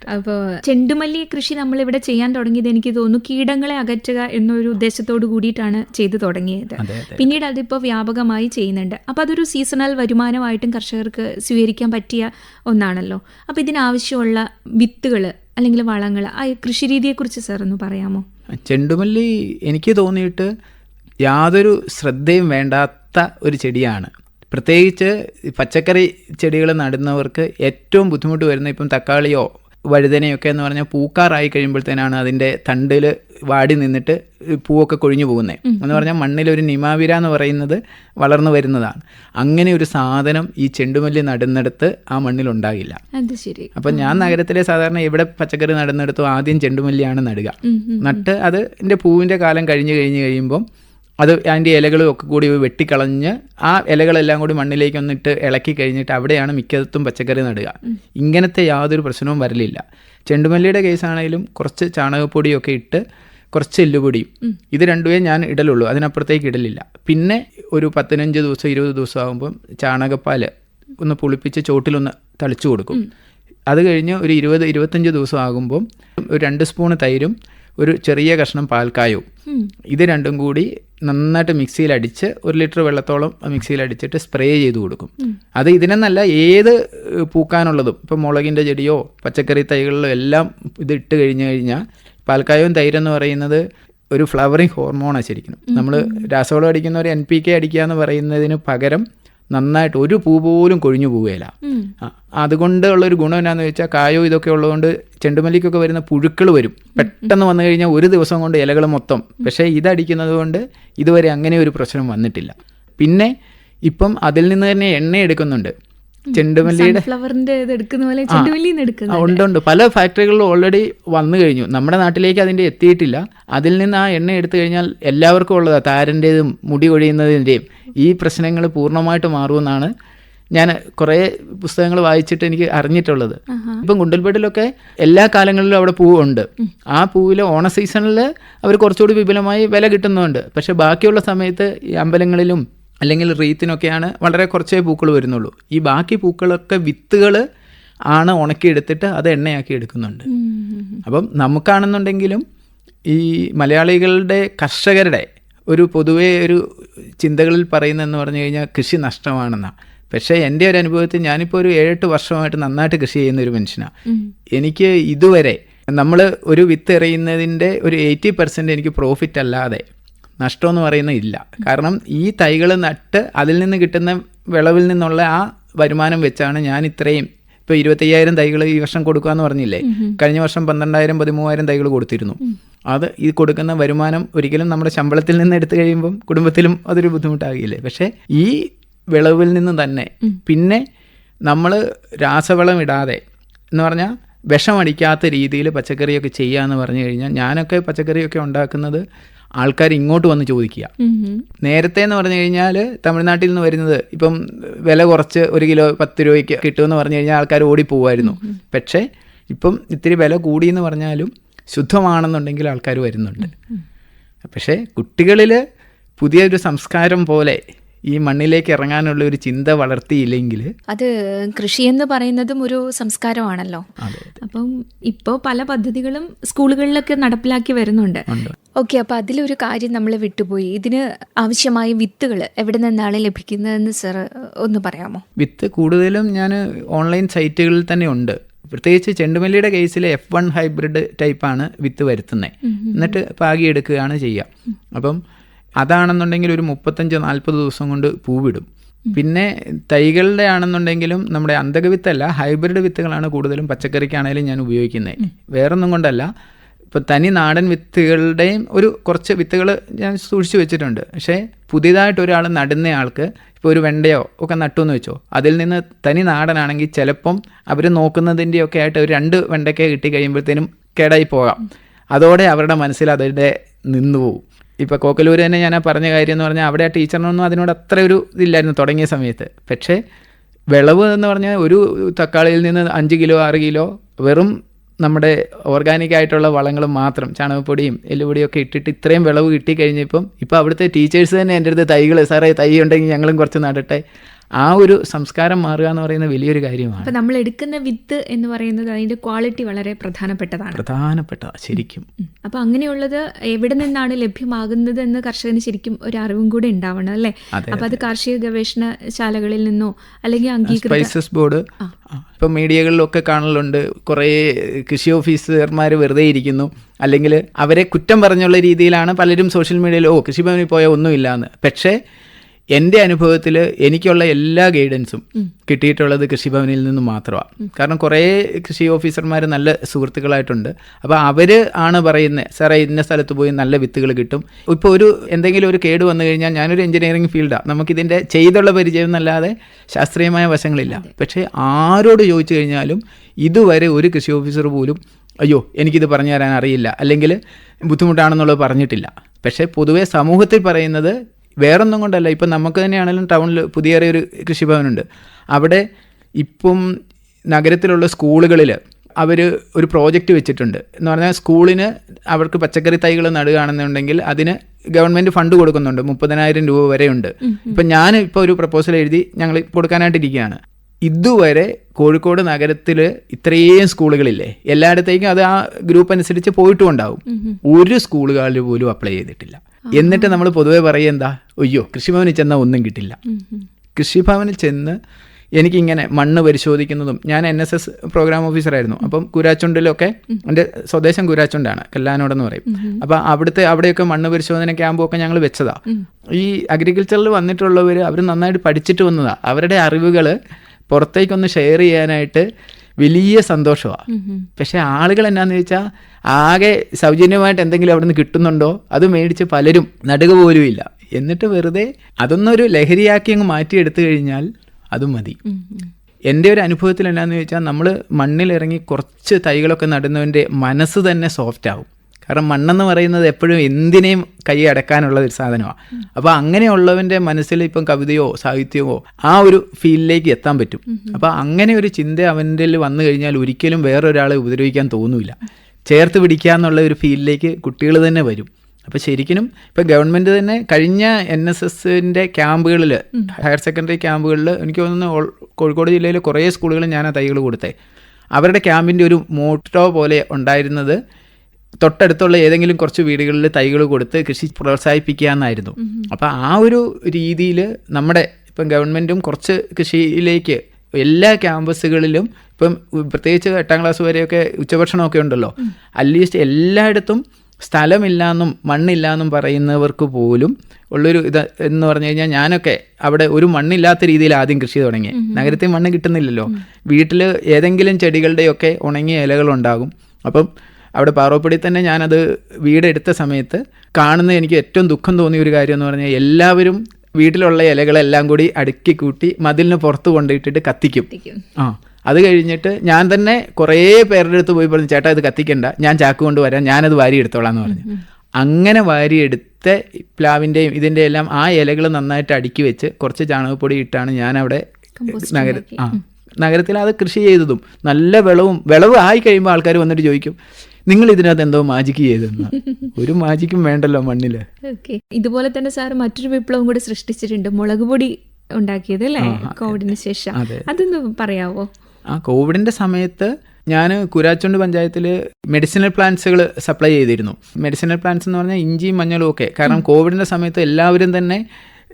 അപ്പോൾ ചെണ്ടുമല്ലി കൃഷി നമ്മളിവിടെ ചെയ്യാൻ തുടങ്ങിയത് എനിക്ക് തോന്നുന്നു കീടങ്ങളെ അകറ്റുക എന്നൊരു ഉദ്ദേശത്തോടു കൂടിയിട്ടാണ് ചെയ്തു തുടങ്ങിയത്. പിന്നീട് അതിപ്പോൾ വ്യാപകമായി ചെയ്യുന്നുണ്ട്. അപ്പോൾ അതൊരു സീസണൽ വരുമാനമായിട്ടും കർഷകർക്ക് സ്വീകരിക്കാൻ പറ്റിയ ഒന്നാണല്ലോ. അപ്പോൾ ഇതിനാവശ്യമുള്ള വിത്തുകൾ അല്ലെങ്കിൽ വളങ്ങൾ ആ കൃഷി രീതിയെക്കുറിച്ച് സാർ ഒന്ന് പറയാമോ? ചെണ്ടുമല്ലി എനിക്ക് തോന്നിയിട്ട് യാതൊരു ശ്രദ്ധയും വേണ്ടാത്ത ഒരു ചെടിയാണ്. പ്രത്യേകിച്ച് പച്ചക്കറി ചെടികൾ നടുന്നവർക്ക് ഏറ്റവും ബുദ്ധിമുട്ട് വരുന്ന ഇപ്പം തക്കാളിയോ വഴുതനയൊക്കെ എന്ന് പറഞ്ഞാൽ പൂക്കാറായി കഴിയുമ്പോഴത്തേനാണ് അതിന്റെ തണ്ടിൽ വാടി നിന്നിട്ട് പൂവൊക്കെ കൊഴിഞ്ഞു പോകുന്നത്. എന്ന് പറഞ്ഞാൽ മണ്ണിലൊരു നിമാവിര എന്ന് പറയുന്നത് വളർന്നു വരുന്നതാണ്. അങ്ങനെ ഒരു സാധനം ഈ ചെണ്ടുമല്ലി നടുന്നിടത്ത് ആ മണ്ണിലുണ്ടാകില്ല അത് ശരി. അപ്പം ഞാൻ നഗരത്തിലെ സാധാരണ എവിടെ പച്ചക്കറി നടുന്നിടത്തോ ആദ്യം ചെണ്ടുമല്ലിയാണ് നടുക. നട്ട് അത് എന്റെ പൂവിന്റെ കാലം കഴിഞ്ഞ് കഴിഞ്ഞ് കഴിയുമ്പം അത് അതിന്റെ ഇലകളും ഒക്കെ കൂടി വെട്ടിക്കളഞ്ഞ് ആ ഇലകളെല്ലാം കൂടി മണ്ണിലേക്ക് ഒന്നിട്ട് ഇളക്കി കഴിഞ്ഞിട്ട് അവിടെയാണ് മിക്കതും പച്ചക്കറി നടുക. ഇങ്ങനത്തെ യാതൊരു പ്രശ്നവും വരലില്ല. ചെണ്ടുമല്ലിയുടെ കേസാണെങ്കിലും കുറച്ച് ചാണകപ്പൊടിയൊക്കെ ഇട്ട് കുറച്ച് എല്ലുപൊടിയും. ഇത് രണ്ടുമേ ഞാൻ ഇടലുള്ളൂ അതിനപ്പുറത്തേക്ക് ഇടലില്ല. പിന്നെ ഒരു പതിനഞ്ച് ദിവസം ഇരുപത് ദിവസം ആകുമ്പം ചാണകപ്പാൽ ഒന്ന് പുളിപ്പിച്ച് ചോട്ടിലൊന്ന് തളിച്ചു കൊടുക്കും. അത് കഴിഞ്ഞ് ഒരു ഇരുപത് ഇരുപത്തഞ്ച് ദിവസം ആകുമ്പം ഒരു രണ്ട് സ്പൂണ് തൈരും ഒരു ചെറിയ കഷ്ണം പാൽക്കായവും ഇത് രണ്ടും കൂടി നന്നായിട്ട് മിക്സിയിൽ അടിച്ച് ഒരു ലിറ്റർ വെള്ളത്തോളം മിക്സിയിൽ അടിച്ചിട്ട് സ്പ്രേ ചെയ്ത് കൊടുക്കും. അത് ഇതിനെന്നല്ല ഏത് പൂക്കാനുള്ളതും. ഇപ്പം മുളകിന്റെ ചെടിയോ പച്ചക്കറി തൈകളിലോ എല്ലാം ഇത് ഇട്ട് കഴിഞ്ഞു കഴിഞ്ഞാൽ പാൽക്കായവും എന്ന് പറയുന്നത് ഒരു ഫ്ലവറിങ് ഹോർമോണാണ് ശരിക്കും. നമ്മൾ രാസവളം അടിക്കുന്ന ഒരു എൻ പി കെ അടിക്കുക എന്ന് പറയുന്നതിന് പകരം നന്നായിട്ട് ഒരു പൂ പോലും കൊഴിഞ്ഞു പോവുകയില്ല. ആ, അതുകൊണ്ടുള്ള ഒരു ഗുണം എന്നാന്ന് വെച്ചാൽ കായോ ഇതൊക്കെ ഉള്ളതുകൊണ്ട് ചെണ്ടുമല്ലിക്കൊക്കെ വരുന്ന പുഴുക്കൾ വരും. പെട്ടെന്ന് വന്നു കഴിഞ്ഞാൽ ഒരു ദിവസം കൊണ്ട് ഇലകൾ മൊത്തം. പക്ഷേ ഇതടിക്കുന്നത് കൊണ്ട് ഇതുവരെ അങ്ങനെ ഒരു പ്രശ്നം വന്നിട്ടില്ല. പിന്നെ ഇപ്പം അതിൽ നിന്ന് തന്നെ എണ്ണ എടുക്കുന്നുണ്ട്. ചെണ്ടുമല്ലിയുടെ ഫ്ലവറിന്റെ എടുക്കുന്ന പോലെ ചെണ്ടുമല്ലിന്ന് ഉണ്ട് ഉണ്ട് പല ഫാക്ടറികളിലും ഓൾറെഡി വന്നു കഴിഞ്ഞു. നമ്മുടെ നാട്ടിലേക്ക് അതിന്റെ എത്തിയിട്ടില്ല. അതിൽ നിന്ന് ആ എണ്ണ എടുത്തു കഴിഞ്ഞാൽ എല്ലാവർക്കും ഉള്ളതാ താരന്റെതും മുടി കൊഴിയുന്നതിന്റെയും ഈ പ്രശ്നങ്ങൾ പൂർണമായിട്ട് മാറുമെന്നാണ് ഞാൻ കുറേ പുസ്തകങ്ങൾ വായിച്ചിട്ട് എനിക്ക് അറിഞ്ഞിട്ടുള്ളത്. ഇപ്പം ഗുണ്ടൽപേട്ടിലൊക്കെ എല്ലാ കാലങ്ങളിലും അവിടെ പൂവുണ്ട് ആ പൂവിൽ ഓണ സീസണിൽ അവർ കുറച്ചുകൂടി വിപുലമായി വില കിട്ടുന്നുണ്ട്. പക്ഷെ ബാക്കിയുള്ള സമയത്ത് ഈ അമ്പലങ്ങളിലും അല്ലെങ്കിൽ റീത്തിനൊക്കെയാണ് വളരെ കുറച്ചേ പൂക്കൾ വരുന്നുള്ളൂ. ഈ ബാക്കി പൂക്കളൊക്കെ വിത്തുകൾ ആണ് ഉണക്കിയെടുത്തിട്ട് അത് എണ്ണയാക്കി എടുക്കുന്നുണ്ട്. അപ്പം നമുക്കാണെന്നുണ്ടെങ്കിലും ഈ മലയാളികളുടെ കർഷകരുടെ ഒരു പൊതുവേ ഒരു ചിന്തകളിൽ പറയുന്നതെന്ന് പറഞ്ഞു കഴിഞ്ഞാൽ കൃഷി നഷ്ടമാണെന്നാണ് പക്ഷേ എന്റെ ഒരു അനുഭവത്തിൽ ഞാനിപ്പോൾ ഒരു ഏഴെട്ട് വർഷമായിട്ട് നന്നായിട്ട് കൃഷി ചെയ്യുന്ന ഒരു മനുഷ്യനാണ് എനിക്ക് ഇതുവരെ നമ്മൾ ഒരു വിത്ത് എറിയുന്നതിന്റെ ഒരു എയ്റ്റി പെർസെന്റ് എനിക്ക് പ്രോഫിറ്റ് അല്ലാതെ നഷ്ടമെന്ന് പറയുന്നത് ഇല്ല. കാരണം ഈ തൈകൾ നട്ട് അതിൽ നിന്ന് കിട്ടുന്ന വിളവിൽ നിന്നുള്ള ആ വരുമാനം വെച്ചാണ് ഞാൻ ഇത്രയും ഇപ്പോൾ ഇരുപത്തയ്യായിരം തൈകൾ ഈ വർഷം കൊടുക്കാന്ന് പറഞ്ഞില്ലേ? കഴിഞ്ഞ വർഷം പന്ത്രണ്ടായിരം പതിമൂവായിരം തൈകൾ കൊടുത്തിരുന്നു. അത് ഈ കൊടുക്കുന്ന വരുമാനം ഒരിക്കലും നമ്മുടെ ശമ്പളത്തിൽ നിന്ന് എടുത്തു കഴിയുമ്പം കുടുംബത്തിലും അതൊരു ബുദ്ധിമുട്ടാകില്ലേ? പക്ഷേ ഈ വിളവിൽ നിന്ന് തന്നെ പിന്നെ നമ്മൾ രാസവളം ഇടാതെ എന്ന് പറഞ്ഞാൽ വിഷമടിക്കാത്ത രീതിയിൽ പച്ചക്കറിയൊക്കെ ചെയ്യുക ചെയ്യാന്ന് പറഞ്ഞു കഴിഞ്ഞാൽ ഞാനൊക്കെ പച്ചക്കറിയൊക്കെ ഉണ്ടാക്കുന്നത് ആൾക്കാർ ഇങ്ങോട്ട് വന്ന് ചോദിക്കുക. നേരത്തെ എന്ന് പറഞ്ഞു കഴിഞ്ഞാൽ തമിഴ്നാട്ടിൽ നിന്ന് വരുന്നത് ഇപ്പം വില കുറച്ച് ഒരു കിലോ പത്ത് രൂപയ്ക്ക് കിട്ടുമെന്ന് പറഞ്ഞു കഴിഞ്ഞാൽ ആൾക്കാർ ഓടിപ്പോവായിരുന്നു പക്ഷേ ഇപ്പം ഇത്തിരി വില കൂടിയെന്ന് പറഞ്ഞാലും ശുദ്ധമാണെന്നുണ്ടെങ്കിൽ ആൾക്കാർ വരുന്നുണ്ട്. പക്ഷേ കുട്ടികളിൽ പുതിയൊരു സംസ്കാരം പോലെ ഈ മണ്ണിലേക്ക് ഇറങ്ങാനുള്ള ഒരു ചിന്ത വളർത്തിയില്ലെങ്കിൽ അത് കൃഷി എന്ന് പറയുന്നതും ഒരു സംസ്കാരമാണല്ലോ. അപ്പം ഇപ്പോൾ പല പദ്ധതികളും സ്കൂളുകളിലൊക്കെ നടപ്പിലാക്കി വരുന്നുണ്ട്. ഓക്കെ അപ്പോൾ അതിലൊരു കാര്യം നമ്മൾ വിട്ടുപോയി. ഇതിന് ആവശ്യമായ വിത്തുകൾ എവിടെ നിന്നാണ് ലഭിക്കുന്നതെന്ന് സർ ഒന്ന് പറയാമോ? വിത്ത് കൂടുതലും ഞാൻ ഓൺലൈൻ സൈറ്റുകളിൽ തന്നെ ഉണ്ട്. പ്രത്യേകിച്ച് ചെണ്ടുമല്ലിയുടെ കേസിൽ എഫ് വൺ ഹൈബ്രിഡ് ടൈപ്പാണ് വിത്ത് വരുത്തുന്നത് എന്നിട്ട് പാകിയെടുക്കുകയാണ് ചെയ്യുക. അപ്പം അതാണെന്നുണ്ടെങ്കിൽ ഒരു മുപ്പത്തഞ്ച് നാൽപ്പത് ദിവസം കൊണ്ട് പൂവിടും. പിന്നെ തൈകളുടെ ആണെന്നുണ്ടെങ്കിലും നമ്മുടെ അന്തകവിത്തല്ല ഹൈബ്രിഡ് വിത്തുകളാണ് കൂടുതലും പച്ചക്കറിക്കാണെങ്കിലും ഞാൻ ഉപയോഗിക്കുന്നത് വേറൊന്നും കൊണ്ടല്ല. ഇപ്പം തനി നാടൻ വിത്തുകളുടെയും ഒരു കുറച്ച് വിത്തുകൾ ഞാൻ സൂക്ഷിച്ചു വെച്ചിട്ടുണ്ട്. പക്ഷേ പുതിയതായിട്ട് ഒരാൾ നടുന്ന ആൾക്ക് ഇപ്പോൾ ഒരു വെണ്ടയോ ഒക്കെ നട്ടു എന്ന് വെച്ചോ അതിൽ നിന്ന് തനി നാടനാണെങ്കിൽ ചിലപ്പം അവർ നോക്കുന്നതിന്റെയൊക്കെ ആയിട്ട് ഒരു രണ്ട് വെണ്ടയ്ക്ക കിട്ടി കഴിയുമ്പോഴത്തേനും കേടായി പോകാം. അതോടെ അവരുടെ മനസ്സിൽ അതിന്റെ നിന്നു പോകും ഇപ്പോൾ കോക്കലൂർ തന്നെ ഞാൻ പറഞ്ഞ കാര്യം എന്ന് പറഞ്ഞാൽ അവിടെ ആ ടീച്ചറിനൊന്നും അതിനോട് അത്ര ഒരു ഇതില്ലായിരുന്നു തുടങ്ങിയ സമയത്ത്. പക്ഷേ വിളവ് എന്ന് പറഞ്ഞാൽ ഒരു തക്കാളിയിൽ നിന്ന് അഞ്ച് കിലോ ആറ് കിലോ വെറും നമ്മുടെ ഓർഗാനിക് ആയിട്ടുള്ള വളങ്ങൾ മാത്രം ചാണകപ്പൊടിയും എല്ലുപൊടിയും ഒക്കെ ഇട്ടിട്ട് ഇത്രയും വിളവ് കിട്ടിക്കഴിഞ്ഞപ്പം ഇപ്പോൾ അവിടുത്തെ ടീച്ചേഴ്സ് തന്നെ എന്റെ അടുത്ത് തൈകൾ സാറേ തൈ ഉണ്ടെങ്കിൽ ഞങ്ങളും കുറച്ച് നടട്ടെ. ആ ഒരു സംസ്കാരം മാറുക എന്ന് പറയുന്ന വലിയൊരു കാര്യമാണ്. നമ്മൾ എടുക്കുന്ന വിത്ത് എന്ന് പറയുന്നത് അതിന്റെ ക്വാളിറ്റി വളരെ പ്രധാനപ്പെട്ടതാണ്. പ്രധാനപ്പെട്ടതാണ് ശരിക്കും. അപ്പൊ അങ്ങനെയുള്ളത് എവിടെ നിന്നാണ് ലഭ്യമാകുന്നത് എന്ന് കർഷകന് ശരിക്കും ഒരു അറിവും കൂടെ ഉണ്ടാവണം അല്ലേ? അപ്പോൾ അത് കാർഷിക ഗവേഷണശാലകളിൽ നിന്നോ അല്ലെങ്കിൽ അംഗീകൃത സ്പൈസസ് ബോർഡ് ഇപ്പം മീഡിയകളിലൊക്കെ കാണലുണ്ട്. കുറേ കൃഷി ഓഫീസർമാർ വെറുതെ ഇരിക്കുന്നു. അല്ലെങ്കിൽ അവരെ കുറ്റം പറഞ്ഞുള്ള രീതിയിലാണ് പലരും സോഷ്യൽ മീഡിയയിൽ ഓ കൃഷിഭവനിൽ പോയാൽ ഒന്നുമില്ല എന്ന് പക്ഷേ എന്റെ അനുഭവത്തിൽ എനിക്കുള്ള എല്ലാ ഗൈഡൻസും കിട്ടിയിട്ടുള്ളത് കൃഷിഭവനിൽ നിന്ന് മാത്രമാണ്. കാരണം കുറേ കൃഷി ഓഫീസർമാർ നല്ല സുഹൃത്തുക്കളായിട്ടുണ്ട്. അപ്പോൾ അവർ ആണ് പറയുന്നത് സാറേ ഇന്ന സ്ഥലത്ത് പോയി നല്ല വിത്തുകൾ കിട്ടും. ഇപ്പോൾ ഒരു എന്തെങ്കിലും ഒരു കേട് വന്നു കഴിഞ്ഞാൽ ഞാനൊരു എഞ്ചിനീയറിംഗ് ഫീൽഡാണ് നമുക്കിതിന്റെ ചെയ്തുള്ള പരിചയം എന്നല്ലാതെ ശാസ്ത്രീയമായ വശങ്ങളില്ല. പക്ഷേ ആരോട് ചോദിച്ചു കഴിഞ്ഞാലും ഇതുവരെ ഒരു കൃഷി ഓഫീസർ പോലും അയ്യോ എനിക്കിത് പറഞ്ഞു തരാൻ അറിയില്ല. അല്ലെങ്കിൽ ബുദ്ധിമുട്ടാണെന്നുള്ളത് പറഞ്ഞിട്ടില്ല. പക്ഷേ പൊതുവേ സമൂഹത്തിൽ പറയുന്നത് വേറൊന്നും കൊണ്ടല്ല. ഇപ്പം നമുക്ക് തന്നെയാണെങ്കിലും ടൗണിൽ പുതിയ ഒരു കൃഷിഭവനുണ്ട്. അവിടെ ഇപ്പം നഗരത്തിലുള്ള സ്കൂളുകളിൽ അവർ ഒരു പ്രോജക്റ്റ് വെച്ചിട്ടുണ്ട്. എന്ന് പറഞ്ഞാൽ സ്കൂളിന് അവർക്ക് പച്ചക്കറി തൈകൾ നടുകയാണെന്നുണ്ടെങ്കിൽ അതിന് ഗവൺമെന്റ് ഫണ്ട് കൊടുക്കുന്നുണ്ട്. മുപ്പതിനായിരം രൂപ വരെയുണ്ട്. ഇപ്പം ഞാൻ ഇപ്പോൾ ഒരു പ്രപ്പോസൽ എഴുതി ഞങ്ങൾ കൊടുക്കാനായിട്ടിരിക്കുകയാണ്. ഇതുവരെ കോഴിക്കോട് നഗരത്തിൽ ഇത്രയും സ്കൂളുകളില്ലേ എല്ലായിടത്തേക്കും അത് ആ ഗ്രൂപ്പ് അനുസരിച്ച് പോയിട്ടും ഉണ്ടാവും ഒരു സ്കൂളുകളിൽ പോലും അപ്ലൈ ചെയ്തിട്ടില്ല. എന്നിട്ട് നമ്മൾ പൊതുവെ പറയുക എന്താ അയ്യോ കൃഷിഭവനിൽ ചെന്നാൽ ഒന്നും കിട്ടില്ല. കൃഷിഭവനിൽ ചെന്ന് എനിക്കിങ്ങനെ മണ്ണ് പരിശോധിക്കുന്നതും ഞാൻ എൻ എസ് എസ് പ്രോഗ്രാം ഓഫീസറായിരുന്നു. അപ്പം കുരാച്ചുണ്ടിലൊക്കെ എന്റെ സ്വദേശം കുരാച്ചുണ്ടാണ് കല്ലാനോടെന്ന് പറയും. അപ്പം അവിടുത്തെ അവിടെയൊക്കെ മണ്ണ് പരിശോധന ക്യാമ്പൊക്കെ ഞങ്ങൾ വെച്ചതാ. ഈ അഗ്രികൾച്ചറിൽ വന്നിട്ടുള്ളവർ അവർ നന്നായിട്ട് പഠിച്ചിട്ട് വന്നതാ. അവരുടെ അറിവുകൾ പുറത്തേക്കൊന്ന് ഷെയർ ചെയ്യാനായിട്ട് വലിയ സന്തോഷമാണ് പക്ഷെ ആളുകൾ എന്നാന്ന് ചോദിച്ചാൽ ആകെ സൗജന്യമായിട്ട് എന്തെങ്കിലും അവിടെ നിന്ന് കിട്ടുന്നുണ്ടോ? അത് മേടിച്ച് പലരും നടുക പോലും ഇല്ല. എന്നിട്ട് വെറുതെ അതൊന്നൊരു ലഹരിയാക്കി അങ്ങ് മാറ്റിയെടുത്തു കഴിഞ്ഞാൽ അതും മതി. എന്റെ ഒരു അനുഭവത്തിൽ എന്നാന്ന് ചോദിച്ചാൽ നമ്മൾ മണ്ണിലിറങ്ങി കുറച്ച് തൈകളൊക്കെ നടുന്നവന്റെ മനസ്സ് തന്നെ സോഫ്റ്റ് ആവും. കാരണം മണ്ണെന്ന് പറയുന്നത് എപ്പോഴും എന്തിനേയും കൈ അടക്കാനുള്ള ഒരു സാധനമാണ്. അപ്പോൾ അങ്ങനെയുള്ളവന്റെ മനസ്സിൽ ഇപ്പം കവിതയോ സാഹിത്യമോ ആ ഒരു ഫീലിലേക്ക് എത്താൻ പറ്റും. അപ്പോൾ അങ്ങനെ ഒരു ചിന്ത അവന്റെ വന്നു കഴിഞ്ഞാൽ ഒരിക്കലും വേറൊരാളെ ഉപദ്രവിക്കാൻ തോന്നില്ല ചേർത്ത് പിടിക്കുക എന്നുള്ള ഒരു ഫീലിലേക്ക് കുട്ടികൾ തന്നെ വരും. അപ്പോൾ ശരിക്കും ഇപ്പം ഗവൺമെന്റ് തന്നെ കഴിഞ്ഞ എൻ എസ് എസിന്റെ ക്യാമ്പുകളിൽ ഹയർ സെക്കൻഡറി ക്യാമ്പുകളിൽ എനിക്ക് തോന്നുന്നു കോഴിക്കോട് ജില്ലയിലെ കുറേ സ്കൂളുകളിൽ ഞാൻ ആ തൈകൾ കൊടുത്തേ. അവരുടെ ക്യാമ്പിന്റെ ഒരു മോട്ടോ പോലെ ഉണ്ടായിരുന്നത് തൊട്ടടുത്തുള്ള ഏതെങ്കിലും കുറച്ച് വീടുകളിൽ തൈകൾ കൊടുത്ത് കൃഷി പ്രോത്സാഹിപ്പിക്കുക എന്നായിരുന്നു അപ്പോൾ ആ ഒരു രീതിയിൽ നമ്മുടെ ഇപ്പം ഗവൺമെന്റും കുറച്ച് കൃഷിയിലേക്ക് എല്ലാ ക്യാമ്പസുകളിലും ഇപ്പം പ്രത്യേകിച്ച് എട്ടാം ക്ലാസ് വരെയൊക്കെ ഉച്ചഭക്ഷണമൊക്കെ ഉണ്ടല്ലോ. അറ്റ്ലീസ്റ്റ് എല്ലായിടത്തും സ്ഥലമില്ലാന്നും മണ്ണില്ലാന്നും പറയുന്നവർക്ക് പോലും ഉള്ളൊരു ഇത് എന്ന് പറഞ്ഞു കഴിഞ്ഞാൽ ഞാനൊക്കെ അവിടെ ഒരു മണ്ണില്ലാത്ത രീതിയിൽ ആദ്യം കൃഷി തുടങ്ങി. നഗരത്തിൽ മണ്ണ് കിട്ടുന്നില്ലല്ലോ. വീട്ടിൽ ഏതെങ്കിലും ചെടികളുടെയൊക്കെ ഉണങ്ങിയ ഇലകളുണ്ടാകും. അപ്പം അവിടെ പാറോപ്പടി തന്നെ ഞാനത് വീടെടുത്ത സമയത്ത് കാണുന്ന എനിക്ക് ഏറ്റവും ദുഃഖം തോന്നിയ ഒരു കാര്യം എന്ന് പറഞ്ഞാൽ എല്ലാവരും വീട്ടിലുള്ള ഇലകളെല്ലാം കൂടി അടുക്കി കൂട്ടി മതിലിന് പുറത്ത് കൊണ്ടിട്ടിട്ട് കത്തിക്കും. ആ അത് കഴിഞ്ഞിട്ട് ഞാൻ തന്നെ കുറേ പേരുടെ അടുത്ത് പോയി പറഞ്ഞു ചേട്ടാ ഇത് കത്തിക്കണ്ട. ഞാൻ ചാക്ക് കൊണ്ട് വരാം. ഞാനത് വാരി എടുത്തോളാം എന്ന് പറഞ്ഞു. അങ്ങനെ വാരിയെടുത്ത പ്ലാവിന്റെയും ഇതിന്റെ എല്ലാം ആ ഇലകൾ നന്നായിട്ട് അടുക്കി വെച്ച് കുറച്ച് ചാണകപ്പൊടി ഇട്ടാണ് ഞാൻ അവിടെ നഗര ആ നഗരത്തിൽ അത് കൃഷി ചെയ്തതും. നല്ല വിളവും വിളവ് ആയി കഴിയുമ്പോൾ ആൾക്കാർ വന്നിട്ട് ചോദിക്കും നിങ്ങൾ ഇതിനകത്ത് എന്തോ മാജിക്ക് ചെയ്തെന്ന്. ഒരു മാജിക്കും വേണ്ടല്ലോ മണ്ണിൽ ഓക്കെ. ഇതുപോലെ തന്നെ സാർ മറ്റൊരു വിപ്ലവം കൂടി സൃഷ്ടിച്ചിട്ടുണ്ട്. മുളക് പൊടി ഉണ്ടാക്കിയത് അല്ലേ? കോവിഡിന് ശേഷം. അതെ. അതൊന്ന് പറയാവോ? ആ കോവിഡിന്റെ സമയത്ത് ഞാൻ കുരാച്ചുണ്ട് പഞ്ചായത്തിൽ മെഡിസിനൽ പ്ലാന്റ്സുകൾ സപ്ലൈ ചെയ്തിരുന്നു. മെഡിസിനൽ പ്ലാന്റ്സ് എന്ന് പറഞ്ഞാൽ ഇഞ്ചിയും മഞ്ഞളും ഒക്കെ. കാരണം കോവിഡിന്റെ സമയത്ത് എല്ലാവരും തന്നെ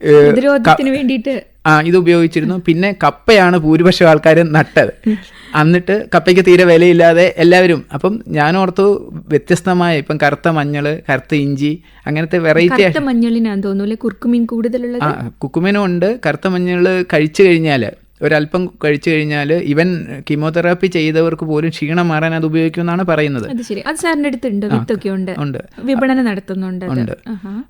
ഏ, പ്രതിരോധത്തിന് വേണ്ടിയിട്ട് ആ ഇത് ഉപയോഗിച്ചിരുന്നു. പിന്നെ കപ്പയാണ് ഭൂരിപക്ഷം ആൾക്കാർ നട്ടത്. എന്നിട്ട് കപ്പയ്ക്ക് തീരെ വിലയില്ലാതെ എല്ലാവരും അപ്പം ഞാൻ ഓർത്തു വ്യത്യസ്തമായ ഇപ്പം കറുത്ത മഞ്ഞൾ കറുത്ത ഇഞ്ചി അങ്ങനത്തെ വെറൈറ്റി കറുത്ത മഞ്ഞളിനാന്ന് തോന്നുന്നു കുർക്കുമീൻ കൂടുതലുള്ള ആ കുക്കുമനും ഉണ്ട്. കറുത്ത മഞ്ഞൾ കഴിച്ചു കഴിഞ്ഞാൽ ഒരല്പം കഴിച്ചു കഴിഞ്ഞാൽ ഇവൻ കീമോതെറാപ്പി ചെയ്തവർക്ക് പോലും ക്ഷീണം മാറാൻ അത് ഉപയോഗിക്കുമെന്നാണ് പറയുന്നത്. അത് സാറിന്റെ അടുത്തുണ്ട് വിത്തൊക്കെ ഉണ്ട്. ഉണ്ട്. വിപണനം നടത്തുന്നുണ്ട് ഉണ്ട്.